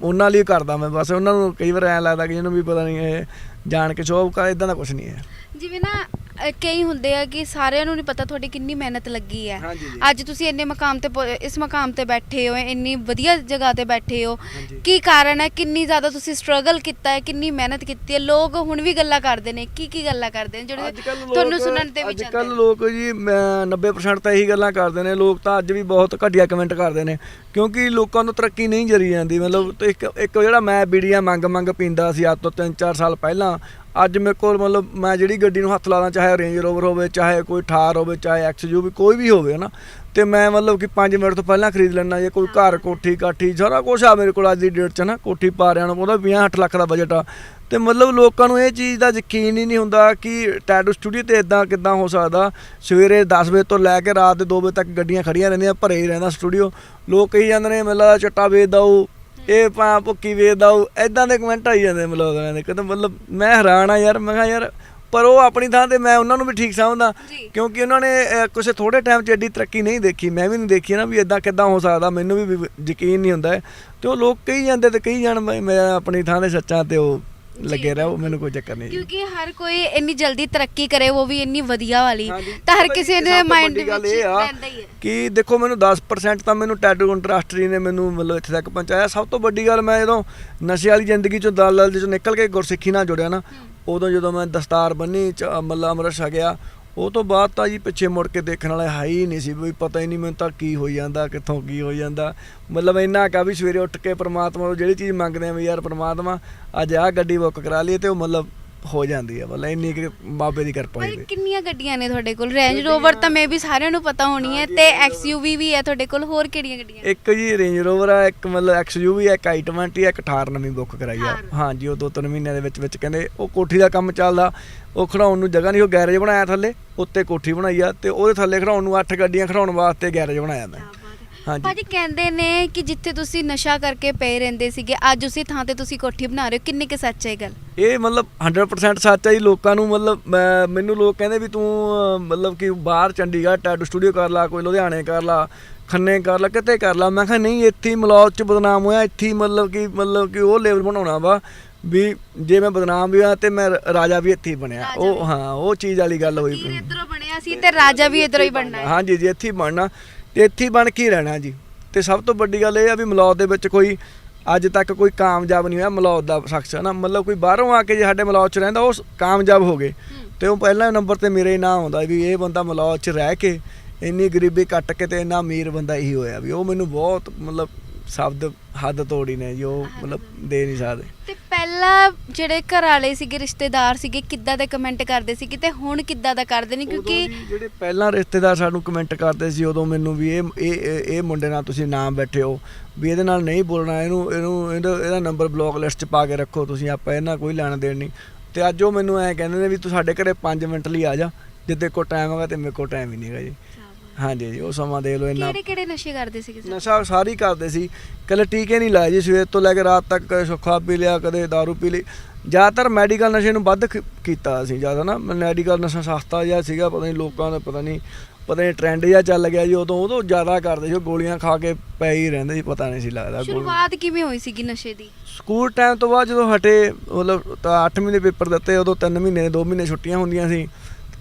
ਉਹਨਾਂ ਲਈ ਕਰਦਾ ਮੈਂ ਬਸ ਉਹਨਾਂ ਨੂੰ ਕਈ ਵਾਰ ਐਂ ਲੱਗਦਾ ਕਿ ਇਹਨੂੰ ਵੀ ਪਤਾ ਨਹੀਂ ਇਹ ਜਾਣ ਕੇ ਸ਼ੋਭ ਕਰ ਇਦਾਂ ਦਾ ਕੁਝ ਨਹੀਂ ਹੈ ਜਿਵੇਂ ਨਾ ਅ, ਕਈ ਹੁੰਦੇ ਆ ਕਿ ਸਾਰਿਆਂ ਨੂੰ ਨਹੀਂ ਪਤਾ ਤੁਹਾਡੀ ਕਿੰਨੀ ਮਿਹਨਤ ਲੱਗੀ ਹੈ ਹਾਂਜੀ ਜੀ। ਅੱਜ ਤੁਸੀਂ ਇੰਨੇ ਮਕਾਮ ਤੇ ਪਹੁ- ਇਸ ਮਕਾਮ ਤੇ ਬੈਠੇ ਹੋ ਇੰਨੀ ਵਧੀਆ ਜਗ੍ਹਾ ਤੇ ਬੈਠੇ ਹੋ ਹਾਂਜੀ। ਕੀ ਕਾਰਨ ਹੈ ਕਿੰਨੀ ਜ਼ਿਆਦਾ ਤੁਸੀਂ ਸਟਰਗਲ ਕੀਤਾ ਹੈ ਕਿੰਨੀ ਮਿਹਨਤ ਕੀਤੀ ਹੈ ਲੋਕ ਹੁਣ ਵੀ ਗੱਲਾਂ ਕਰਦੇ ਨੇ ਕੀ ਕੀ ਗੱਲਾਂ ਕਰਦੇ ਨੇ ਜਿਹੜੇ ਅੱਜ-ਕੱਲ੍ਹ ਲੋਕ- ਤੁਹਾਨੂੰ ਸੁਣਨ ਤੇ ਵੀ ਅੱਜ ਚਾਹੁੰਦੇ ਕੱਲ੍ਹ ਨੇ। ਲੋਕ ਜੀ ਮੈਂ 90% ਤਾਂ ਇਹੀ ਗੱਲਾਂ ਕਰਦੇ ਨੇ ਲੋਕ ਤਾਂ ਅੱਜ ਵੀ ਬਹੁਤ ਘਟੀਆ ਕਮੈਂਟ ਕਰਦੇ ਨੇ ਕਿਉਂਕਿ ਲੋਕਾਂ ਨੂੰ ਤਰੱਕੀ ਨਹੀਂ ਜਰੀ ਜਾਂਦੀ ਮਤਲਬ ਤੇ ਇੱਕ ਇੱਕ ਜਿਹੜਾ ਮੈਂ ਬੀੜੀਆਂ ਮੰਗ ਮੰਗ ਪੀਂਦਾ ਸੀ ਅੱਜ ਤੋਂ 3-4 ਸਾਲ ਪਹਿਲਾਂ ਅੱਜ ਮੇਰੇ ਕੋਲ ਮਤਲਬ ਮੈਂ ਜਿਹੜੀ ਗੱਡੀ ਨੂੰ ਹੱਥ ਲਾਦਾ ਚਾਹੇ ਰੇਂਜ ਰੋਵਰ ਹੋਵੇ, ਚਾਹੇ ਕੋਈ ਥਾਰ ਹੋਵੇ, ਚਾਹੇ ਐਕਸਯੂਵੀ ਕੋਈ ਵੀ ਹੋਵੇ ਨਾ ਤੇ ਮੈਂ ਮਤਲਬ ਕਿ 5 ਮਿੰਟ ਤੋਂ ਪਹਿਲਾਂ ਖਰੀਦ ਲੈਣਾ ਜੇ ਕੋਈ ਘਰ ਕੋਠੀ ਕਾਠੀ ਸਾਰਾ ਕੁਝ ਆ ਮੇਰੇ ਕੋਲ ਅੱਜ ਦੀ ਡੇਟ 'ਚ ਨਾ ਕੋਠੀ ਪਾ ਰਿਆ ਨੂੰ ਉਹਦਾ 50 ਲੱਖ ਦਾ ਬਜਟ ਆ। ਤੇ ਮਤਲਬ ਲੋਕਾਂ ਨੂੰ ਇਹ ਚੀਜ਼ ਦਾ ਯਕੀਨ ਹੀ ਨਹੀਂ ਹੁੰਦਾ ਕਿ ਟੈਟੂ ਸਟੂਡੀਓ ਤੇ ਇਦਾਂ ਕਿਦਾਂ ਹੋ ਸਕਦਾ। ਸਵੇਰੇ 10 ਵਜੇ ਤੋਂ ਲੈ ਕੇ ਰਾਤ ਦੇ 2 ਵਜੇ ਤੱਕ ਗੱਡੀਆਂ ਖੜੀਆਂ ਰਹਿੰਦੀਆਂ, ਭਰੇ ਹੀ ਰਹਿੰਦਾ ਸਟੂਡੀਓ ਲੋਕ ਕਹੀ ਜਾਂਦੇ ਨੇ, ਮਤਲਬ ਚੱਟਾ ਵੇਚਦਾ ਉਹ ਇਹ ਪਾ ਭੁੱਕੀ ਵੇਚਦਾ ਉਹ ਐਦਾਂ ਦੇ ਕਮੈਂਟ ਆਈ ਜਾਂਦੇ ਮਤਲਬ ਅਗਲਿਆਂ ਦੇ ਕਹਿੰਦਾ ਮਤਲਬ ਮੈਂ ਹੈਰਾਨ ਆ ਯਾਰ ਮੈਂ ਕਿਹਾ ਯਾਰ ਪਰ ਉਹ ਆਪਣੀ ਥਾਂ ਤੇ ਮੈਂ ਉਹਨਾਂ ਨੂੰ ਵੀ ਠੀਕ ਸਮਝਦਾ। ਕਿਉਂਕਿ ਉਹਨਾਂ ਨੇ ਕੁਛ ਥੋੜੇ ਟਾਈਮ 'ਚ ਐਡੀ ਤਰੱਕੀ ਨਹੀਂ ਦੇਖੀ ਮੈਂ ਵੀ ਨਹੀਂ ਦੇਖੀ ਨਾ ਵੀ ਇਦਾਂ ਕਿਦਾਂ ਹੋ ਸਕਦਾ ਮੈਨੂੰ ਵੀ ਯਕੀਨ ਨਹੀਂ ਹੁੰਦਾ। ਤੇ ਉਹ ਲੋਕ ਕਹੀ ਜਾਂਦੇ ਤੇ ਕਹੀ ਜਾਣ ਮੈਂ ਆਪਣੀ ਥਾਂ ਤੇ ਸੱਚਾ ਤੇ ਉਹ ਲੱਗੇ ਰਹੋ ਮੈਨੂੰ ਕੋਈ ਚੱਕਰ ਨਹੀਂ। ਕਿਉਂਕਿ ਹਰ ਕੋਈ ਇੰਨੀ ਜਲਦੀ ਤਰੱਕੀ ਕਰੇ ਉਹ ਵੀ ਇੰਨੀ ਵਧੀਆ ਵਾਲੀ। ਤਾਂ ਹਰ ਕਿਸੇ ਦੇ ਮਾਈਂਡ ਵਿੱਚ ਆ ਰਹਿੰਦਾ ਹੀ ਹੈ ਕਿ ਦੇਖੋ ਮੈਨੂੰ 10% ਤਾਂ ਮੈਨੂੰ ਟੈਟੂ ਇੰਡਸਟਰੀ ਨੇ ਮੈਨੂੰ ਮਤਲਬ ਇੱਥੇ ਤੱਕ ਪਹੁੰਚਾਇਆ ਸਭ ਤੋਂ ਵੱਡੀ ਗੱਲ ਮੈਂ ਜਦੋਂ ਨਸ਼ੇ ਵਾਲੀ ਜ਼ਿੰਦਗੀ ਚੋਂ ਦਲਦਲ ਦੇ ਚੋਂ ਨਿਕਲ ਕੇ ਗੁਰਸਿੱਖੀ ਨਾਲ ਜੁੜਿਆ ਨਾ ਉਦੋਂ ਜਦੋਂ ਮੈਂ ਦਸਤਾਰ ਬੰਨੀ ਚ- ਮਤਲਬ ਅੰਮ੍ਰਿਤ ਛਕਿਆ ਉਹ ਤੋਂ ਬਾਅਦ ਤਾਂ ਜੀ ਪਿੱਛੇ ਮੁੜ ਕੇ ਦੇਖਣ ਵਾਲੇ ਹੈ ਹੀ ਨਹੀਂ ਸੀ ਵੀ ਪਤਾ ਹੀ ਨਹੀਂ ਮੈਨੂੰ ਤਾਂ ਕੀ ਹੋਈ ਜਾਂਦਾ, ਕਿੱਥੋਂ ਕੀ ਹੋਈ ਜਾਂਦਾ। ਮਤਲਬ ਇੰਨਾ ਕਾ ਵੀ ਸਵੇਰੇ ਉੱਠ ਕੇ ਪ੍ਰਮਾਤਮਾ ਨੂੰ ਜਿਹੜੀ ਚੀਜ਼ ਮੰਗਦੇ ਆ ਵੀ ਯਾਰ ਪ੍ਰਮਾਤਮਾ, ਅੱਜ ਆਹ ਗੱਡੀ ਬੁੱਕ ਕਰਾ ਲਈਏ ਤੇ ਉਹ ਮਤਲਬ ਹੋ ਜਾਂਦੀ ਹੈ ਮਤਲਬ ਇੰਨੀ ਕਿ ਬਾਬੇ ਦੀ ਕਿਰਪਾ ਪਰ ਹੋਈ ਕਿੰਨੀਆਂ ਗੱਡੀਆਂ ਨੇ ਤੁਹਾਡੇ ਕੋਲ? ਰੇਂਜ ਰੋਵਰ ਤਾਂ ਮੇ ਵੀ ਸਾਰਿਆਂ ਨੂੰ ਪਤਾ ਹੋਣੀ ਹੈ ਤੇ ਐਕਸਯੂਵੀ ਵੀ ਹੈ ਤੁਹਾਡੇ ਕੋਲ ਹੋਰ ਕਿਹੜੀਆਂ ਗੱਡੀਆਂ? ਇੱਕ ਜੀ ਰੇਂਜ ਰੋਵਰ ਆ ਇੱਕ ਮਤਲਬ ਐਕਸਯੂਵੀ ਆ ਇੱਕ i20 ਆ ਇੱਕ ਥਾਰ ਨਵੀਂ ਬੁੱਕ ਕਰਾਈ ਆ। ਹਾਂਜੀ ਉਹ ਦੋ ਤਿੰਨ ਮਹੀਨਿਆਂ ਦੇ ਵਿੱਚ ਵਿੱਚ ਕਹਿੰਦੇ ਉਹ ਕੋਠੀ ਦਾ ਕੰਮ ਚੱਲਦਾ ਉਹ ਖੜਾਉਣ ਨੂੰ ਜਗ੍ਹਾ ਨਹੀਂ ਉਹ ਗੈਰੇਜ ਬਣਾਇਆ ਥੱਲੇ ਉੱਤੇ ਕੋਠੀ ਬਣਾਈ ਆ ਤੇ ਉਹਦੇ ਥੱਲੇ ਖੜਾਉਣ ਨੂੰ 8 ਗੱਡੀਆਂ ਖੜਾਉਣ ਵਾਸਤੇ ਗੈਰੇਜ ਬਣਾਇਆ ਮੈਂ। ਹਾਂਜੀ। ਭਾਜੀ ਕਹਿੰਦੇ ਨੇ ਕਿ ਜਿੱਥੇ ਤੁਸੀਂ ਨਸ਼ਾ ਕਰਕੇ ਪਏ ਰਹਿੰਦੇ ਸੀਗੇ ਅੱਜ ਉਸੇ ਥਾਂ ਤੇ ਤੁਸੀਂ ਕੋਠੀ ਬਣਾ ਰਹੇ ਹੋ ਕਿੰਨੇ ਕਿ ਸੱਚ ਹੈ ਇਹ ਗੱਲ? ਇਹ ਮਤਲਬ 100% ਸੱਚ ਹੈ ਜੀ ਲੋਕਾਂ ਨੂੰ ਮਤਲਬ ਮੈਂ- ਮੈਨੂੰ ਲੋਕ ਕਹਿੰਦੇ ਵੀ ਤੂੰ ਅਹ, ਮਤਲਬ ਕਿ ਬਾਹਰ ਚੰਡੀਗੜ੍ਹ ਟੈਟੂ ਸਟੂਡੀਓ ਕਰ ਲਾ ਕੋਈ ਲੁਧਿਆਣੇ ਕਰ ਲਾ ਖੰਨੇ ਕਰ ਲਾ ਕਿਤੇ ਕਰ ਲਾ। ਮੈਂ ਕਿਹਾ ਨਹੀਂ ਇੱਥੇ ਹੀ ਮਲੌਦ ਚ ਬਦਨਾਮ ਹੋਇਆ ਇੱਥੇ ਹੀ ਮਤਲਬ ਕਿ ਮਤਲਬ ਕਿ ਉਹ ਲੈਵਲ ਬਣਾਉਣਾ ਵਾ ਵੀ ਜੇ ਮੈਂ ਬਦਨਾਮ ਵੀ ਹੋਇਆ ਤੇ ਮੈਂ ਰ- ਰਾਜਾ ਵੀ ਇੱਥੇ ਹੀ ਬਣਿਆ। ਉਹ। ਹਾਂ ਉਹ ਚੀਜ਼ ਵਾਲੀ ਗੱਲ ਹੋਈ ਫਕੀਰ ਇਧਰੋਂ ਬਣਿਆ ਸੀ ਤੇ ਰਾਜਾ ਵੀ ਇਧਰੋਂ ਹੀ ਬਣਨਾ ਹੈ। ਹਾਂਜੀ ਜੀ ਇੱਥੇ ਹੀ ਬਣਨਾ। ਤੇ ਇੱਥੇ ਬਣ ਕੇ ਰਹਿਣਾ ਜੀ। ਤੇ ਸਭ ਤੋਂ ਵੱਡੀ ਗੱਲ ਇਹ ਆ ਵੀ ਮਲੌਦ ਦੇ ਵਿੱਚ ਕੋਈ ਅੱਜ ਤੱਕ ਕੋਈ ਕਾਮਯਾਬ ਨਹੀਂ ਹੋਇਆ ਮਲੌਦ ਦਾ ਸ਼ਖਸ ਹੈ ਨਾ ਮਤਲਬ ਕੋਈ ਬਾਹਰੋਂ ਆ ਕੇ ਜੇ ਸਾਡੇ ਮਲੌਦ 'ਚ ਰਹਿੰਦਾ, ਉਹ ਕਾਮਯਾਬ ਹੋ ਗਏ। ਤੇ ਉਹ ਪਹਿਲਾ ਨੰਬਰ ਤੇ ਮੇਰੇ ਨਾਂ ਆਉਂਦਾ ਵੀ ਇਹ ਬੰਦਾ ਮਲੌਦ 'ਚ ਰਹਿ ਕੇ ਇੰਨੀ ਗਰੀਬੀ ਕੱਟ ਕੇ ਤੇ ਇੰਨਾ ਅਮੀਰ ਬੰਦਾ ਇਹੀ ਹੋਇਆ ਵੀ ਉਹ ਮੈਨੂੰ ਬਹੁਤ ਮਤਲਬ ਸ਼ਬਦ ਹੱਦ ਤੋੜੀ ਨੇ ਜੋ ਮਤਲਬ ਦੇ ਨਹੀਂ ਸਕਦੇ। ਤੇ ਪਹਿਲਾਂ ਜਿਹੜੇ ਘਰ ਵਾਲੇ ਸੀਗੇ, ਰਿਸ਼ਤੇਦਾਰ ਸੀਗੇ, ਕਿੱਦਾਂ ਦੇ ਕਮੈਂਟ ਕਰਦੇ ਸੀ ਤੇ ਹੁਣ ਕਿੱਦਾਂ ਦਾ ਕਰਦੇ ਨੇ? ਉਦੋਂ ਜੀ ਜਿਹੜੇ ਪਹਿਲਾਂ ਰਿਸ਼ਤੇਦਾਰ ਸਾਨੂੰ ਕਮੈਂਟ ਕਰਦੇ ਸੀ, ਉਦੋਂ ਮੈਨੂੰ ਵੀ ਇਹ ਇਹ, ਇਹ- ਇਹ ਮੁੰਡੇ ਨਾਲ ਤੁਸੀਂ ਨਾਮ ਬੈਠੇ ਹੋ, ਵੀ ਇਹਦੇ ਨਾਲ ਨਹੀਂ ਬੋਲਣਾ, ਇਹਨੂੰ ਇਹਨੂੰ, ਇਹਦਾ ਇਹਦਾ ਨੰਬਰ ਬਲੌਕ ਲਿਸਟ 'ਚ ਪਾ ਕੇ ਰੱਖੋ ਤੁਸੀਂ, ਆਪਾਂ ਇਹਨਾਂ ਕੋਈ ਲੈਣ ਦੇਣ ਨਹੀਂ। ਤੇ ਅੱਜ ਉਹ ਮੈਨੂੰ ਐ ਕਹਿੰਦੇ ਨੇ ਵੀ ਤੂੰ ਸਾਡੇ ਘਰੇ 5 ਮਿੰਟ ਲਈ ਆ ਜਾ ਜੇ ਜਿੱਦੇ ਕੋਲ ਟਾਈਮ ਹੈਗਾ ਤੇ ਮੇਰੇ ਕੋਲ ਟਾਈਮ ਹੀ ਨਹੀਂ ਹੈਗਾ ਜੀ। ਹਾਂਜੀ ਜੀ ਉਹ ਸਮਾਂ ਦੇ ਲਓ ਇੰਨਾ। ਕਿਹੜੇ ਕਿਹੜੇ ਨਸ਼ੇ ਕਰਦੇ ਸੀਗੇ ਸਰ? ਨਸ਼ਾ ਸਾਰੀ ਕਰਦੇ ਸੀ। ਕੱਲੇ ਟੀਕੇ ਨਹੀਂ ਲਾਏ ਜੀ ਸਵੇਰ ਤੋਂ ਲੈ ਕੇ ਰਾਤ ਤੱਕ ਕਦੇ ਸੁੱਖਾ ਪੀ ਲਿਆ ਕਦੇ दारू ਪੀ ਲਈ। ਜ਼ਿਆਦਾਤਰ ਮੈਡੀਕਲ ਨਸ਼ੇ ਨੂੰ ਵੱਧ ਕੀਤਾ ਸੀ ਜ਼ਿਆਦਾ ਨਾ। ਮੈਡੀਕਲ ਨਸ਼ਾ ਸਸਤਾ ਜਿਹਾ ਸੀਗਾ ਪਤਾ ਨਹੀਂ ਲੋਕਾਂ ਦਾ ਪਤਾ ਨਹੀਂ ਪਤਾ ਨਹੀਂ ਟ੍ਰੈਂਡ ਜਿਹਾ ਚੱਲ ਗਿਆ ਜੀ। ਉਦੋਂ ਉਦੋਂ ਜ਼ਿਆਦਾ ਕਰਦੇ ਸੀ ਉਹ ਗੋਲੀਆਂ ਖਾ ਕੇ ਪੈ ਹੀ ਰਹਿੰਦੇ ਸੀ ਪਤਾ ਨਹੀਂ ਸੀ ਲੱਗਦਾ ਗੋਲੀ- ਸ਼ੁਰੂਆਤ ਕਿਵੇਂ ਹੋਈ ਸੀਗੀ ਨਸ਼ੇ ਦੀ? ਸਕੂਲ ਟਾਈਮ ਤੋਂ ਬਾਅਦ ਜਦੋਂ ਹਟੇ ਮਤਲਬ ਤਾਂ 8ਵੀਂ ਦੇ ਪੇਪਰ ਦਿੱਤੇ ਉਦੋਂ 3 ਮਹੀਨੇ 2 ਮਹੀਨੇ ਛੁੱਟੀਆਂ ਹੁੰਦੀਆਂ ਸੀ।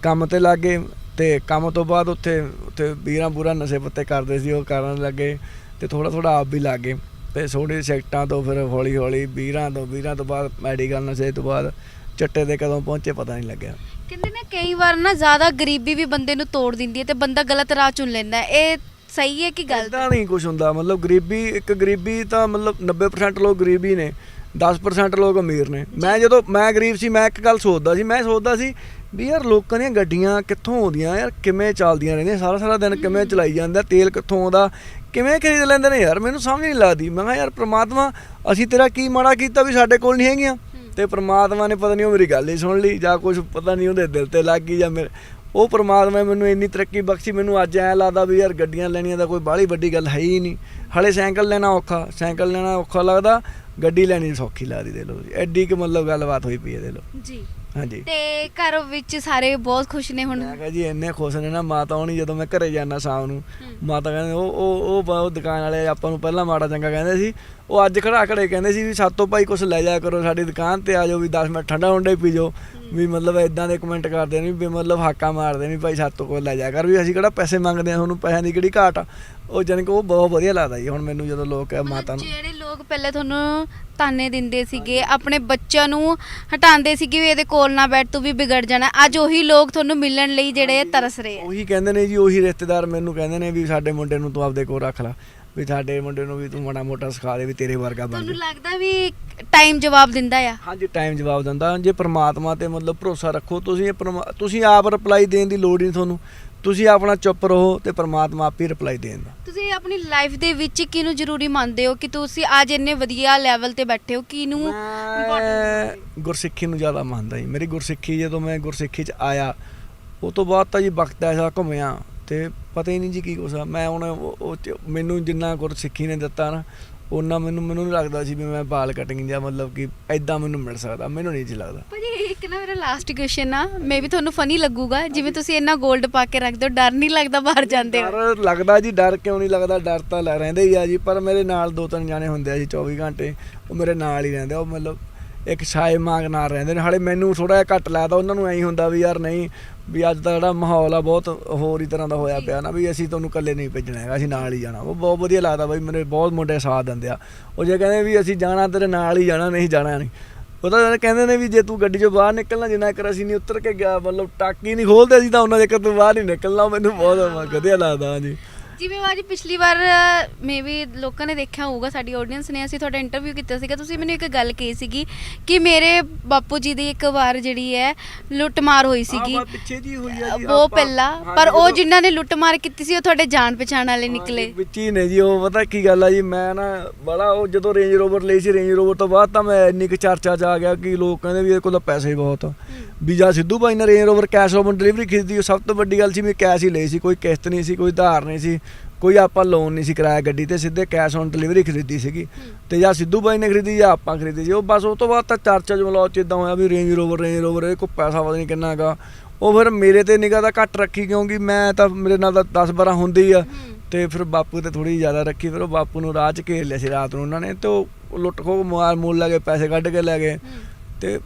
ਕੰਮ ਤੇ ਲੱਗੇ ਤੇ ਕੰਮ ਤੋਂ ਬਾਅਦ ਉੱਥੇ ਉੱਥੇ ਵੀਰਾਂ ਬੁਰਾ ਨਸ਼ੇ ਪੱਤੇ ਕਰਦੇ ਸੀ ਉਹ ਕਰਨ ਲੱਗੇ ਤੇ ਥੋੜਾ ਥੋੜਾ ਆਪ ਵੀ ਲੱਗੇ ਤੇ ਛੋਟੇ ਸੈਕਟਾਂ ਤੋਂ ਫਿਰ ਹੌਲੀ ਹੌਲੀ ਵੀਰਾਂ ਤੋਂ ਵੀਰਾਂ ਤੋਂ ਬਾਅਦ ਮੈਡੀਕਲ ਨਸ਼ੇ ਤੋਂ ਬਾਅਦ ਚੱਟੇ ਤੇ ਕਦੋਂ ਪਹੁੰਚੇ ਪਤਾ ਨਹੀਂ ਲੱਗਿਆ। ਕਹਿੰਦੇ ਨਾ ਕਈ ਵਾਰ ਨਾ ਜ਼ਿਆਦਾ ਗਰੀਬੀ ਵੀ ਬੰਦੇ ਨੂੰ ਤੋੜ ਦਿੰਦੀ ਹੈ ਤੇ ਬੰਦਾ ਗਲਤ ਰਾਹ ਚੁਣ ਲੈਂਦਾ ਹੈ। ਇਹ ਸਹੀ ਹੈ ਕਿ ਗਲਤ? ਇਦਾਂ ਨਹੀਂ ਕੁਝ ਹੁੰਦਾ। ਮਤਲਬ ਗਰੀਬੀ ਇੱਕ ਗਰੀਬੀ ਤਾਂ ਮਤਲਬ 90% ਲੋਕ ਗਰੀਬ ਹੀ ਨੇ। 10% ਲੋਕ ਅਮੀਰ ਨੇ। ਮੈਂ ਜਦੋਂ ਮੈਂ ਗਰੀਬ ਸੀ ਮੈਂ ਇੱਕ ਗੱਲ ਸੋਚਦਾ ਸੀ ਮੈਂ ਸੋਚਦਾ ਸੀ ਵੀ ਯਾਰ ਲੋਕਾਂ ਦੀਆਂ ਗੱਡੀਆਂ ਕਿੱਥੋਂ ਆਉਂਦੀਆਂ ਯਾਰ ਕਿਵੇਂ ਚੱਲਦੀਆਂ ਰਹਿੰਦੀਆਂ ਸਾਰਾ ਸਾਰਾ ਦਿਨ ਕਿਵੇਂ ਚਲਾਈ ਜਾਂਦਾ ਤੇਲ ਕਿੱਥੋਂ ਆਉਂਦਾ ਕਿਵੇਂ ਖਰੀਦ ਲੈਂਦੇ ਨੇ ਯਾਰ ਮੈਨੂੰ ਸਮਝ ਨਹੀਂ ਲੱਗਦੀ। ਮੈਂ ਕਿਹਾ ਯਾਰ ਪ੍ਰਮਾਤਮਾ ਅਸੀਂ ਤੇਰਾ ਕੀ ਮਾੜਾ ਕੀਤਾ ਵੀ ਸਾਡੇ ਕੋਲ ਨਹੀਂ ਹੈਗੀਆਂ? ਤੇ ਪ੍ਰਮਾਤਮਾ ਨੇ ਪਤਾ ਨਹੀਂ ਉਹ ਮੇਰੀ ਗੱਲ ਹੀ ਸੁਣ ਲਈ ਜਾਂ ਕੁਝ ਪਤਾ ਨਹੀਂ ਉਹਦੇ ਦਿਲ ਤੇ ਲੱਗ ਗਈ ਜਾਂ ਮੇਰੇ ਉਹ ਪ੍ਰਮਾਤਮਾ ਮੈਨੂੰ ਇੰਨੀ ਤਰੱਕੀ ਬਖਸ਼ੀ ਮੈਨੂੰ ਅੱਜ ਐ ਲੱਗਦਾ ਵੀ ਯਾਰ ਗੱਡੀਆਂ ਲੈਣੀਆਂ ਤਾਂ ਕੋਈ ਬਾਹਲੀ ਵੱਡੀ ਗੱਲ ਹੈ ਹੀ ਨਹੀਂ। ਹਲੇ ਸਾਈਕਲ ਲੈਣਾ ਔਖਾ ਸਾਈਕਲ ਲੈਣਾ ਔਖਾ ਲੱਗਦਾ ਗੱਡੀ ਲੈਣੀ ਸੌਖੀ ਲੱਗਦੀ, ਦੇ ਲੋ ਐਡੀ ਕਿ ਮਤਲਬ ਗੱਲਬਾਤ ਹੋਈ ਪਈ ਹੈ, ਦੇ ਲੋ ਜੀ। ਹਾਂਜੀ। ਤੇ ਘਰ ਵਿੱਚ ਸਾਰੇ ਬਹੁਤ ਖੁਸ਼ ਨੇ ਹੁਣ। ਮੈਂ ਕਿਹਾ ਜੀ ਇੰਨੇ ਖੁਸ਼ ਨੇ ਨਾ ਮਾਤਾ ਹੋਣੀ ਜਦੋਂ ਮੈਂ ਘਰੇ ਜਾਂਦਾ ਸ਼ਾਮ ਨੂੰ। ਮਾਤਾ ਕਹਿੰਦੇ ਉਹ ਉਹ ਉਹ ਬ- ਉਹ ਦੁਕਾਨ ਵਾਲੇ ਆਪਾਂ ਨੂੰ ਪਹਿਲਾਂ ਮਾੜਾ ਚੰਗਾ ਕਹਿੰਦੇ ਸੀ ਉਹ ਅੱਜ ਖੜਾ ਖੜੇ ਕਹਿੰਦੇ ਸੀ ਵੀ ਸਾਤੋਂ ਭਾਈ ਕੁਝ ਲੈ ਜਾਇਆ ਕਰੋ ਸਾਡੀ ਦੁਕਾਨ ਤੇ ਆ ਜਾਓ ਵੀ 10 ਮਿੰਟ ਠੰਡਾ ਹੁੰਡਾ ਹੀ ਪੀ ਜਾਓ। ਵੀ ਮਤਲਬ ਇਦਾਂ ਦੇ ਕਮੈਂਟ ਕਰਦੇ ਨੇ ਵੀ ਮਤਲਬ ਹਾਕਾ ਮਾਰਦੇ ਨੇ ਵੀ ਭਾਈ ਸਾਤੋਂ ਕੋਲ ਲੈ ਜਾਇਆ ਕਰ ਵੀ ਅਸੀਂ ਕਿਹੜਾ ਪੈਸੇ ਮੰਗਦੇ ਆ ਤੁਹਾਨੂੰ ਪੈਸਿਆਂ ਦੀ ਕਿਹੜੀ ਘਾਟ ਆ। ਉਹ ਜਾਣੀ ਕਿ ਉਹ ਬਹੁਤ ਵਧੀਆ ਲੱਗਦਾ ਜੀ ਹੁਣ ਮੈਨੂੰ ਜਦੋਂ ਲੋਕ ਮਾਤਾ ਨੂੰ। ਜਿਹੜੇ ਲੋਕ ਪਹਿਲਾਂ ਤੁਹਾਨੂੰ ਤਾਨੇ ਦਿੰਦੇ ਸੀਗੇ ਆਪਣੇ ਬੱਚਿਆਂ ਨੂੰ ਹਟਾਉਂਦੇ ਸੀਗੇ ਵੀ ਇਹਦੇ ਕੋਲ ਨਾ ਬੈਠ ਤੂੰ ਵੀ ਵਿਗੜ ਜਾਣਾ। ਅੱਜ ਉਹੀ ਲੋਕ ਤੁਹਾਨੂੰ ਮਿਲਣ ਲਈ ਜਿਹੜੇ ਤਰਸ ਰਹੇ ਆ। ਉਹੀ ਕਹਿੰਦੇ ਨੇ ਜੀ ਉਹੀ ਰਿਸ਼ਤੇਦਾਰ ਮੈਨੂੰ ਕਹਿੰਦੇ ਨੇ ਵੀ ਸਾਡੇ ਮੁੰਡੇ ਨੂੰ ਤੂੰ ਆਪਦੇ ਕੋਲ ਰੱਖ ਲੈ ਵੀ ਸਾਡੇ ਮੁੰਡੇ ਨੂੰ ਵੀ ਤੂੰ ਮਾੜਾ ਮੋਟਾ ਸਿਖਾ ਦੇ ਵੀ ਤੇਰੇ ਵਰਗਾ ਬਣ ਤੁਹਾਨੂੰ ਲੱਗਦਾ ਵੀ ਟਾਈਮ ਜਵਾਬ ਦਿੰਦਾ ਆ? ਹਾਂਜੀ ਟਾਈਮ ਜਵਾਬ ਦਿੰਦਾ। ਜੇ ਪ੍ਰਮਾਤਮਾ ਤੇ ਮਤਲਬ ਭਰੋਸਾ ਰੱਖੋ ਤੁਸੀਂ ਇਹ ਪਰਮਾ- ਤੁਸੀਂ ਆਪ ਰਿਪਲਾਈ ਦੇਣ ਦੀ ਲੋੜ ਨਹੀਂ ਤੁਹਾਨੂੰ। ਤੁਸੀਂ ਆਪਣਾ ਚੁੱਪ ਰਹੋ ਤੇ ਪ੍ਰਮਾਤਮਾ ਆਪ ਹੀ ਰਿਪਲਾਈ ਦੇਣ ਤੁਸੀਂ ਆਪਣੀ ਲਾਈਫ ਦੇ ਵਿੱਚ ਕਿਹਨੂੰ ਜ਼ਰੂਰੀ ਮੰਨਦੇ ਹੋ ਕਿ ਤੁਸੀਂ ਅੱਜ ਇੰਨੇ ਵਧੀਆ ਲੈਵਲ ਤੇ ਬੈਠੇ ਹੋ? ਕਿਹਨੂੰ ਮੈਂ ਗੁਰਸਿੱਖੀ ਨੂੰ ਜ਼ਿਆਦਾ ਮੰਨਦਾ ਜੀ। ਮੇਰੀ ਗੁਰਸਿੱਖੀ ਜਦੋਂ ਮੈਂ ਗੁਰਸਿੱਖੀ 'ਚ ਆਇਆ ਉਹ ਤੋਂ ਬਾਅਦ ਤਾਂ ਜੀ ਵਕਤ ਐਸਾ ਘੁੰਮਿਆ ਤੇ ਪਤਾ ਹੀ ਨਹੀਂ ਜੀ ਕੀ ਆ। ਮੈਂ ਹੁਣ ਮੈਨੂੰ ਜਿੰਨਾ ਗੁਰਸਿੱਖੀ ਨੇ ਦਿੱਤਾ ਨਾ ਉਹਨਾਂ ਮੈਨੂੰ ਮੈਨੂੰ ਨਹੀਂ ਲੱਗਦਾ ਸੀ ਵੀ ਮੈਂ ਬਾਲ ਕਟਿੰਗ ਜਾਂ ਮਤਲਬ ਕਿ ਐਦਾਂ ਮੈਨੂੰ ਮਿਲ ਸਕਦਾ। ਮੈਨੂੰ ਨਹੀਂ ਜੀ ਲੱਗਦਾ। ਨਾ ਮੇਰਾ ਲਾਸਟ ਕੁਐਸਚਨ ਆ। ਮੇ ਤੁਹਾਨੂੰ ਫਨੀ ਲੱਗੂਗਾ। ਜਿਵੇਂ ਤੁਸੀਂ ਇੰਨਾ 골ਡ ਪਾ ਕੇ ਰੱਖਦੇ ਹੋ, ਡਰ ਨਹੀਂ ਲੱਗਦਾ ਬਾਹਰ ਜਾਂਦੇ ਹੋ ਡਰ ਲੱਗਦਾ ਜੀ, ਡਰ ਕਿਉਂ ਨਹੀਂ ਲੱਗਦਾ? ਡਰ ਤਾਂ ਲੈ ਰਹਿੰਦੇ ਹੀ ਆ ਜੀ, ਪਰ ਮੇਰੇ ਨਾਲ ਦੋ ਤਿੰਨ ਜਾਣੇ ਹੁੰਦੇ ਆ ਜੀ 24 ਘੰਟੇ। ਉਹ ਮੇਰੇ ਨਾਲ ਹੀ ਰਹਿੰਦੇ ਆ, ਉਹ ਮਤਲਬ ਇੱਕ ਛਾਏ ਮਾਂਗ ਨਾਲ ਰਹਿੰਦੇ ਨੇ। ਹਾਲੇ ਮੈਨੂੰ ਥੋੜਾ ਜਿਹਾ ਘੱਟ ਲੱਗਦਾ, ਉਹਨਾਂ ਨੂੰ ਐਂ ਹੁੰਦਾ ਵੀ ਯਾਰ ਨਹੀਂ, ਵੀ ਅੱਜ ਦਾ ਜਿਹੜਾ ਮਾਹੌਲ ਆ, ਬਹੁਤ ਹੋਰ ਹੀ ਤਰ੍ਹਾਂ ਦਾ ਹੋਇਆ ਪਿਆ ਨਾ, ਵੀ ਅਸੀਂ ਤੁਹਾਨੂੰ ਇਕੱਲੇ ਨਹੀਂ ਭੇਜਣਾ ਹੈਗਾ, ਅਸੀਂ ਨਾਲ ਹੀ ਜਾਣਾ। ਉਹ ਬਹੁਤ ਵਧੀਆ ਲੱਗਦਾ ਬਾਈ, ਮੇਰੇ ਬਹੁਤ ਮੁੰਡੇ ਸਾਥ ਦਿੰਦੇ ਆ। ਉਹ ਜੇ ਕਹਿੰਦੇ ਵੀ ਅਸੀਂ ਜਾਣਾ, ਤੇਰੇ ਨਾਲ ਹੀ ਜਾਣਾ, ਨਹੀਂ ਜਾਣਾ ਨਹੀਂ ਉਹ ਤਾਂ ਕਹਿੰਦੇ ਨੇ ਵੀ ਜੇ ਤੂੰ ਗੱਡੀ 'ਚੋਂ ਬਾਹਰ ਨਿਕਲਣਾ, ਜਿੰਨਾ ਕਰ ਅਸੀਂ ਨਹੀਂ ਉਤਰ ਕੇ ਗਿਆ, ਮਤਲਬ ਟਾਕੀ ਨਹੀਂ ਖੋਲਦੇ ਅਸੀਂ ਤਾਂ ਉਹਨਾਂ ਦੇ ਤੂੰ ਬਾਹਰ ਨਹੀਂ ਨਿਕਲਣਾ ਮੈਨੂੰ ਬਹੁਤ ਵਧੀਆ ਲੱਗਦਾ, ਹਾਂਜੀ। ਜਿਵੇਂ ਅੱਜ ਪਿਛਲੀ ਵਾਰ ਮੇ ਵੀ ਲੋਕਾਂ ਨੇ ਦੇਖਿਆ ਹੋਊਗਾ ਸਾਡੀ ਆਡੀਅנס ਨੇ ਅਸੀਂ ਤੁਹਾਡਾ ਇੰਟਰਵਿਊ ਕੀਤਾ ਸੀਗਾ ਤੁਸੀਂ ਮੈਨੂੰ ਇੱਕ ਗੱਲ ਕਹੀ ਸੀਗੀ ਕਿ ਮੇਰੇ ਬਾਪੂ ਜੀ ਦੀ ਇੱਕ ਵਾਰ ਜਿਹੜੀ ਹੈ ਲੁੱਟਮਾਰ ਹੋਈ ਸੀਗੀ। ਆਹ ਪਿੱਛੇ ਜੀ ਹੋਈ ਆ ਜੀ ਉਹ ਪਹਿਲਾਂ ਪਰ ਉਹ ਜਿਨ੍ਹਾਂ ਨੇ ਲੁੱਟਮਾਰ ਕੀਤੀ ਸੀ ਉਹ ਤੁਹਾਡੇ ਜਾਣ ਪਛਾਣ ਵਾਲੇ ਨਿਕਲੇ। ਵਿੱਚ ਹੀ ਨੇ ਜੀ ਉਹ ਪਤਾ ਕੀ ਗੱਲ ਆ ਜੀ ਮੈਂ ਨਾ ਬੜਾ ਉਹ ਜਦੋਂ ਰੇਂਜ ਰੋਵਰ ਲਈ ਸੀ ਰੇਂਜ ਰੋਵਰ ਤੋਂ ਬਾਅਦ ਤਾਂ ਮੈਂ ਇੰਨੀ ਕੁ ਚਰਚਾ ਚ ਆ ਗਿਆ ਕਿ ਲੋਕ ਕਹਿੰਦੇ ਵੀ ਇਹਦੇ ਕੋਲ ਪੈਸੇ ਬਹੁਤ ਵੀ ਜਾਂ ਸਿੱਧੂ ਭਾਈ ਨੇ Range Rover cash on delivery ਖਰੀਦੀ ਉਹ ਸਭ ਤੋਂ ਵੱਡੀ ਗੱਲ ਸੀ ਵੀ ਕੈਸ਼ ਹੀ ਲਈ ਸੀ ਕੋਈ ਕਿਸ਼ਤ ਨਹੀਂ ਸੀ ਕੋਈ ਧਾਰ ਨਹੀਂ ਸੀ। ਕੋਈ ਆਪਾਂ ਲੋਨ ਨਹੀਂ ਸੀ ਕਰਾਇਆ ਗੱਡੀ ਤੇ, ਸਿੱਧੇ ਕੈਸ਼ ਔਨ ਡਿਲੀਵਰੀ ਖਰੀਦੀ ਸੀਗੀ। ਤੇ ਜਾਂ ਸਿੱਧੂ ਬਾਈ ਨੇ ਖਰੀਦੀ ਜਾਂ ਆਪਾਂ ਖਰੀਦੀ ਸੀ। ਉਹ ਬਸ ਉਹ ਤੋਂ ਬਾਅਦ ਤਾਂ ਚਰਚਾ ਚ ਮਲੌ ਚ ਇਦਾਂ ਹੋਇਆ ਵੀ ਰੇਂਜ ਰੋਵਰ ਰੇਂਜ ਰੋਵਰ ਇਹ ਕੋਈ ਪੈਸਾ ਪਤਾ ਨਹੀਂ ਕਿੰਨਾ ਹੈਗਾ ਉਹ ਫਿਰ ਮੇਰੇ ਤੇ ਨਿਗਾਹ ਤਾਂ ਘੱਟ ਰੱਖੀ ਕਿਉਂਕਿ ਮੈਂ ਤਾਂ ਮੇਰੇ ਨਾਲ ਤਾਂ 10 12 ਹੁੰਦੀ ਆ। ਤੇ ਫਿਰ ਬਾਪੂ ਤੇ ਥੋੜੀ ਜ਼ਿਆਦਾ ਰੱਖੀ, ਫਿਰ ਉਹ ਬਾਪੂ ਨੂੰ ਰਾਹ ਚ ਘੇਰ ਲਿਆ ਸੀ ਰਾਤ ਨੂੰ ਉਹਨਾਂ ਨੇ। ਤੇ ਉਹ ਲੁੱਟ ਖੋ ਮਾਰ ਮੂਲ ਲੈ ਕੇ ਪੈਸੇ ਕੱਢ ਕੇ ਲੈ ਗਏ। ਤੇ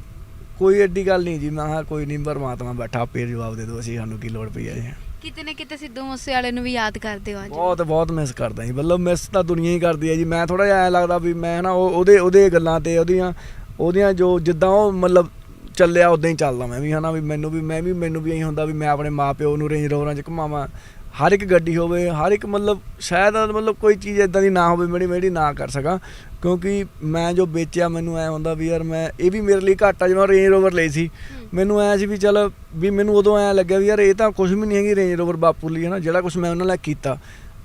ਕੋਈ ਐਡੀ ਗੱਲ ਨਹੀਂ ਜੀ, ਮੈਂ ਕਿਹਾ ਕੋਈ ਨਹੀਂ, ਪਰਮਾਤਮਾ ਬੈਠਾ, ਆਪੇ ਜਵਾਬ ਦੇ ਦੋ ਅਸੀਂ, ਸਾਨੂੰ ਕੀ ਲੋੜ ਪਈ ਹੈ ਜੀ। ਕਿਤੇ ਨਾ ਕਿਤੇ ਸਿੱਧੂ ਮੂਸੇ ਨੂੰ ਵੀ ਯਾਦ ਕਰਦੇ ਹੋ ਅੱਜ। ਬਹੁਤ ਬਹੁਤ ਮਿਸ ਕਰਦਾ ਜੀ। ਮਤਲਬ ਮਿਸ ਤਾਂ ਦੁਨੀਆ ਹੀ ਕਰਦੀ ਹੈ ਜੀ। ਮੈਂ ਥੋੜਾ ਜਿਹਾ ਐ ਲੱਗਦਾ ਵੀ ਮੈਂ ਨਾ ਉਹ- ਉਹਦੇ ਉਹਦੇ ਗੱਲਾਂ ਤੇ, ਉਹਦੀਆਂ ਉਹਦੀਆਂ ਜੋ ਜਿੱਦਾਂ ਉਹ ਮਤਲਬ ਚੱਲਿਆ ਉਦਾਂ ਹੀ ਚੱਲਦਾ ਮੈਂ ਵੀ, ਹਨਾ ਵੀ ਮੈਨੂੰ ਵੀ, ਮੈਂ ਵੀ, ਮੈਨੂੰ ਵੀ ਇਹੀ ਹੁੰਦਾ ਵੀ ਮੈਂ ਆਪਣੇ ਮਾਪਿਓ ਨੂੰ ਰੇਂਜ ਰੋਵਰਾਂ 'ਚ ਘੁਮਾਵਾਂ ਹਰ ਇੱਕ ਗੱਡੀ ਹੋਵੇ, ਹਰ ਇੱਕ ਮਤਲਬ ਸ਼ਾਇਦ ਮਤਲਬ ਕੋਈ ਚੀਜ਼ ਇਦਾਂ ਦੀ ਨਾ ਹੋਵੇ, ਮੇਰੀ ਮੇਰੀ ਨਾ ਕਰ ਸਕਾਂ। ਕਿਉਂਕਿ ਮੈਂ ਜੋ ਵੇਚਿਆ, ਮੈਨੂੰ ਐ ਹੁੰਦਾ ਵੀ ਯਾਰ ਮੈਂ ਇਹ ਵੀ ਮੇਰੇ ਲਈ ਘਾਟਾ ਜਿਵੇਂ ਰੇਂਜ ਰੋਵਰ ਲਈ ਸੀ। ਮੈਨੂੰ ਐ ਸੀ ਵੀ ਚੱਲ ਵੀ ਮੈਨੂੰ ਉਦੋਂ ਐ ਲੱਗਿਆ ਵੀ ਯਾਰ ਇਹ ਤਾਂ ਕੁਝ ਵੀ ਨਹੀਂ ਹੈਗੀ ਰੇਂਜ ਰੋਵਰ ਬਾਪੂ ਲਈ, ਹਨਾ, ਜਿਹੜਾ ਕੁਝ ਮੈਂ ਉਹਨਾਂ ਲਈ ਕੀਤਾ।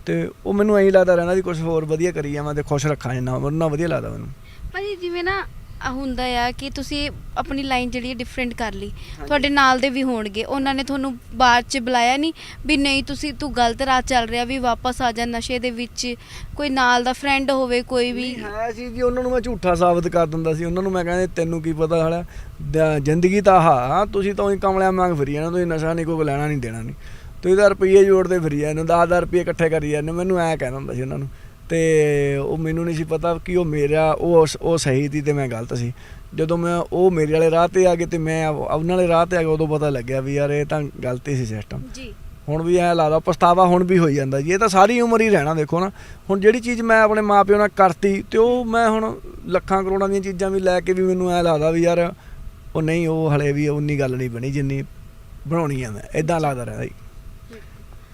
ਤੇ ਉਹ ਮੈਨੂੰ ਐਂ ਲੱਗਦਾ ਰਹਿੰਦਾ ਵੀ ਕੁਝ ਹੋਰ ਵਧੀਆ ਕਰੀ ਜਾਵਾਂ ਤੇ ਖੁਸ਼ ਰੱਖਾਂ ਜਿੰਨਾ ਉਹਨਾਂ ਵਧੀਆ ਲੱਗਦਾ ਮੈਨੂੰ। ਭਾਜੀ, ਜਿਵੇਂ ਨਾ ਆਹ ਹੁੰਦਾ ਆ ਕਿ ਤੁਸੀਂ ਆਪਣੀ ਲਾਈਨ ਜਿਹੜੀ ਡਿਫਰੈਂਟ ਕਰ ਲਈ। ਤੁਹਾਡੇ ਨਾਲ ਦੇ ਵੀ ਹੋਣਗੇ। ਉਹਨਾਂ ਨੇ ਤੁਹਾਨੂੰ ਬਾਅਦ ਚ ਬੁਲਾਇਆ ਨਹੀਂ ਵੀ ਨਹੀਂ ਤੁਸੀਂ ਤੂੰ ਗਲਤ ਰਾਹ ਚੱਲ ਰਿਹਾ ਵੀ ਵਾਪਸ ਆ ਜਾ ਨਸ਼ੇ ਦੇ ਵਿੱਚ। ਕੋਈ ਨਾਲ ਦਾ ਫਰੈਂਡ ਹੋਵੇ ਕੋਈ ਵੀ। ਨਹੀਂ ਹੈ ਸੀ ਜੀ ਉਹਨਾਂ ਨੂੰ ਮੈਂ ਝੂਠਾ ਸਾਬਤ ਕਰ ਦਿੰਦਾ ਸੀ। ਉਹਨਾਂ ਨੂੰ ਮੈਂ ਕਹਿੰਦਾ ਤੈਨੂੰ ਕੀ ਪਤਾ ਹਾਲਾ ਦ- ਜ਼ਿੰਦਗੀ ਤਾਂ ਆਹ ਤੁਸੀਂ ਤਾਂ ਉਹੀ ਕਮਲਿਆਂ ਮੰਗ ਫਿਰੀ ਜਾਣਾ ਤੁਸੀਂ ਨਸ਼ਾ ਨਹੀਂ ਕੋਈ ਲੈਣਾ ਨਹੀਂ ਦੇਣਾ ਨਹੀਂ ਤੁਸੀਂ ਤਾਂ ਰੁਪਈਏ ਜੋੜਦੇ ਫਿਰੀ ਜਾਂਦੇ 10000 ਰੁਪਏ ਇਕੱਠੇ ਕਰੀ ਜਾਂਦੇ ਮੈਨੂੰ ਐ ਕਹਿੰਦਾ ਹੁੰਦਾ ਸੀ ਉਹਨਾਂ ਨੂੰ। ਤੇ ਉਹ ਮੈਨੂੰ ਨਹੀਂ ਸੀ ਪਤਾ ਕਿ ਉਹ ਮੇਰਾ ਉਹ ਉਹ ਸਹੀ ਸੀ ਤੇ ਮੈਂ ਗਲਤ ਸੀ। ਜਦੋਂ ਮੈਂ ਉਹ ਮੇਰੇ ਵਾਲੇ ਰਾਹ ਤੇ ਆ ਗਏ ਤੇ ਮੈਂ ਉਹਨਾਂ ਵਾਲੇ ਰਾਹ ਤੇ ਆ ਗਿਆ ਉਦੋਂ ਪਤਾ ਲੱਗਿਆ ਵੀ ਯਾਰ ਇਹ ਤਾਂ ਗਲਤੀ ਸੀ ਸਿਸਟਮ ਜੀ। ਹੁਣ ਵੀ ਐ ਲੱਗਦਾ ਪਛਤਾਵਾ ਹੁਣ ਵੀ ਹੋਈ ਜਾਂਦਾ ਜੀ। ਇਹ ਤਾਂ ਸਾਰੀ ਉਮਰ ਹੀ ਰਹਿਣਾ ਦੇਖੋ ਨਾ। ਹੁਣ ਜਿਹੜੀ ਚੀਜ਼ ਮੈਂ ਆਪਣੇ ਮਾਪਿਓ ਨਾਲ ਕਰਤੀ ਤੇ ਉਹ ਮੈਂ ਹੁਣ ਲੱਖਾਂ ਕਰੋੜਾਂ ਦੀਆਂ ਚੀਜ਼ਾਂ ਵੀ ਲੈ ਕੇ ਵੀ ਮੈਨੂੰ ਐ ਲੱਗਦਾ ਵੀ ਯਾਰ ਉਹ ਨਹੀਂ ਉਹ ਹਲੇ ਵੀ ਉਨੀ ਗੱਲ ਨਹੀਂ ਬਣੀ ਜਿੰਨੀ ਬਣਾਉਣੀ ਆ ਮੈਂ। ਇਦਾਂ ਲੱਗਦਾ ਰਹਿੰਦਾ ਜੀ।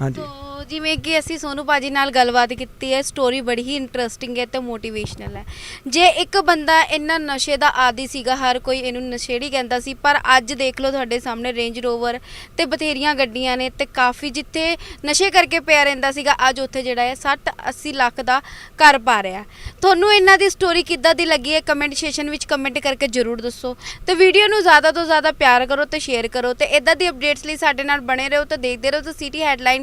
ਹਾਂਜੀ। ਤੋ ਜਿਵੇਂ ਕਿ ਅਸੀਂ ਸੋਨੂ ਬਾਜੀ ਨਾਲ ਗੱਲਬਾਤ ਕੀਤੀ ਹੈ ਸਟੋਰੀ ਬੜੀ ਹੀ ਇੰਟਰਸਟਿੰਗ ਹੈ ਤੇ ਮੋਟੀਵੇਸ਼ਨਲ ਹੈ। ਜੇ ਇੱਕ ਬੰਦਾ ਇੰਨਾ ਨਸ਼ੇ ਦਾ ਆਦੀ ਸੀਗਾ, ਹਰ ਕੋਈ ਇਹਨੂੰ ਨਸ਼ੇੜੀ ਕਹਿੰਦਾ ਸੀ, ਪਰ ਅੱਜ ਦੇਖ ਲਓ ਤੁਹਾਡੇ ਸਾਹਮਣੇ ਰੇਂਜ ਰੋਵਰ ਤੇ ਬਥੇਰੀਆਂ ਗੱਡੀਆਂ ਨੇ ਤੇ ਕਾਫੀ ਜਿੱਥੇ ਨਸ਼ੇ ਕਰਕੇ ਪਿਆ ਰਹਿੰਦਾ ਸੀਗਾ, ਅੱਜ ਉੱਥੇ ਜਿਹੜਾ ਹੈ 60 80 ਲੱਖ ਦਾ ਘਰ ਪਾ ਰਿਹਾ। ਤੁਹਾਨੂੰ ਇਹਨਾਂ ਦੀ ਸਟੋਰੀ ਕਿੱਦਾਂ ਦੀ ਲੱਗੀ ਹੈ? ਕਮੈਂਟ ਸੈਸ਼ਨ ਵਿੱਚ ਕਮੈਂਟ ਕਰਕੇ ਜਰੂਰ ਦੱਸੋ। ਤੇ ਵੀਡੀਓ ਨੂੰ ਜ਼ਿਆਦਾ ਤੋਂ ਜ਼ਿਆਦਾ ਪਿਆਰ ਕਰੋ ਤੇ ਸ਼ੇਅਰ ਕਰੋ ਤੇ ਇਦਾਂ ਦੀ ਅਪਡੇਟਸ ਲਈ ਸਾਡੇ ਨਾਲ ਬਣੇ ਰਹੋ ਤੇ ਦੇਖਦੇ ਰਹੋ ਤੇ ਸਿਟੀ ਹੈਡਲਾਈਨ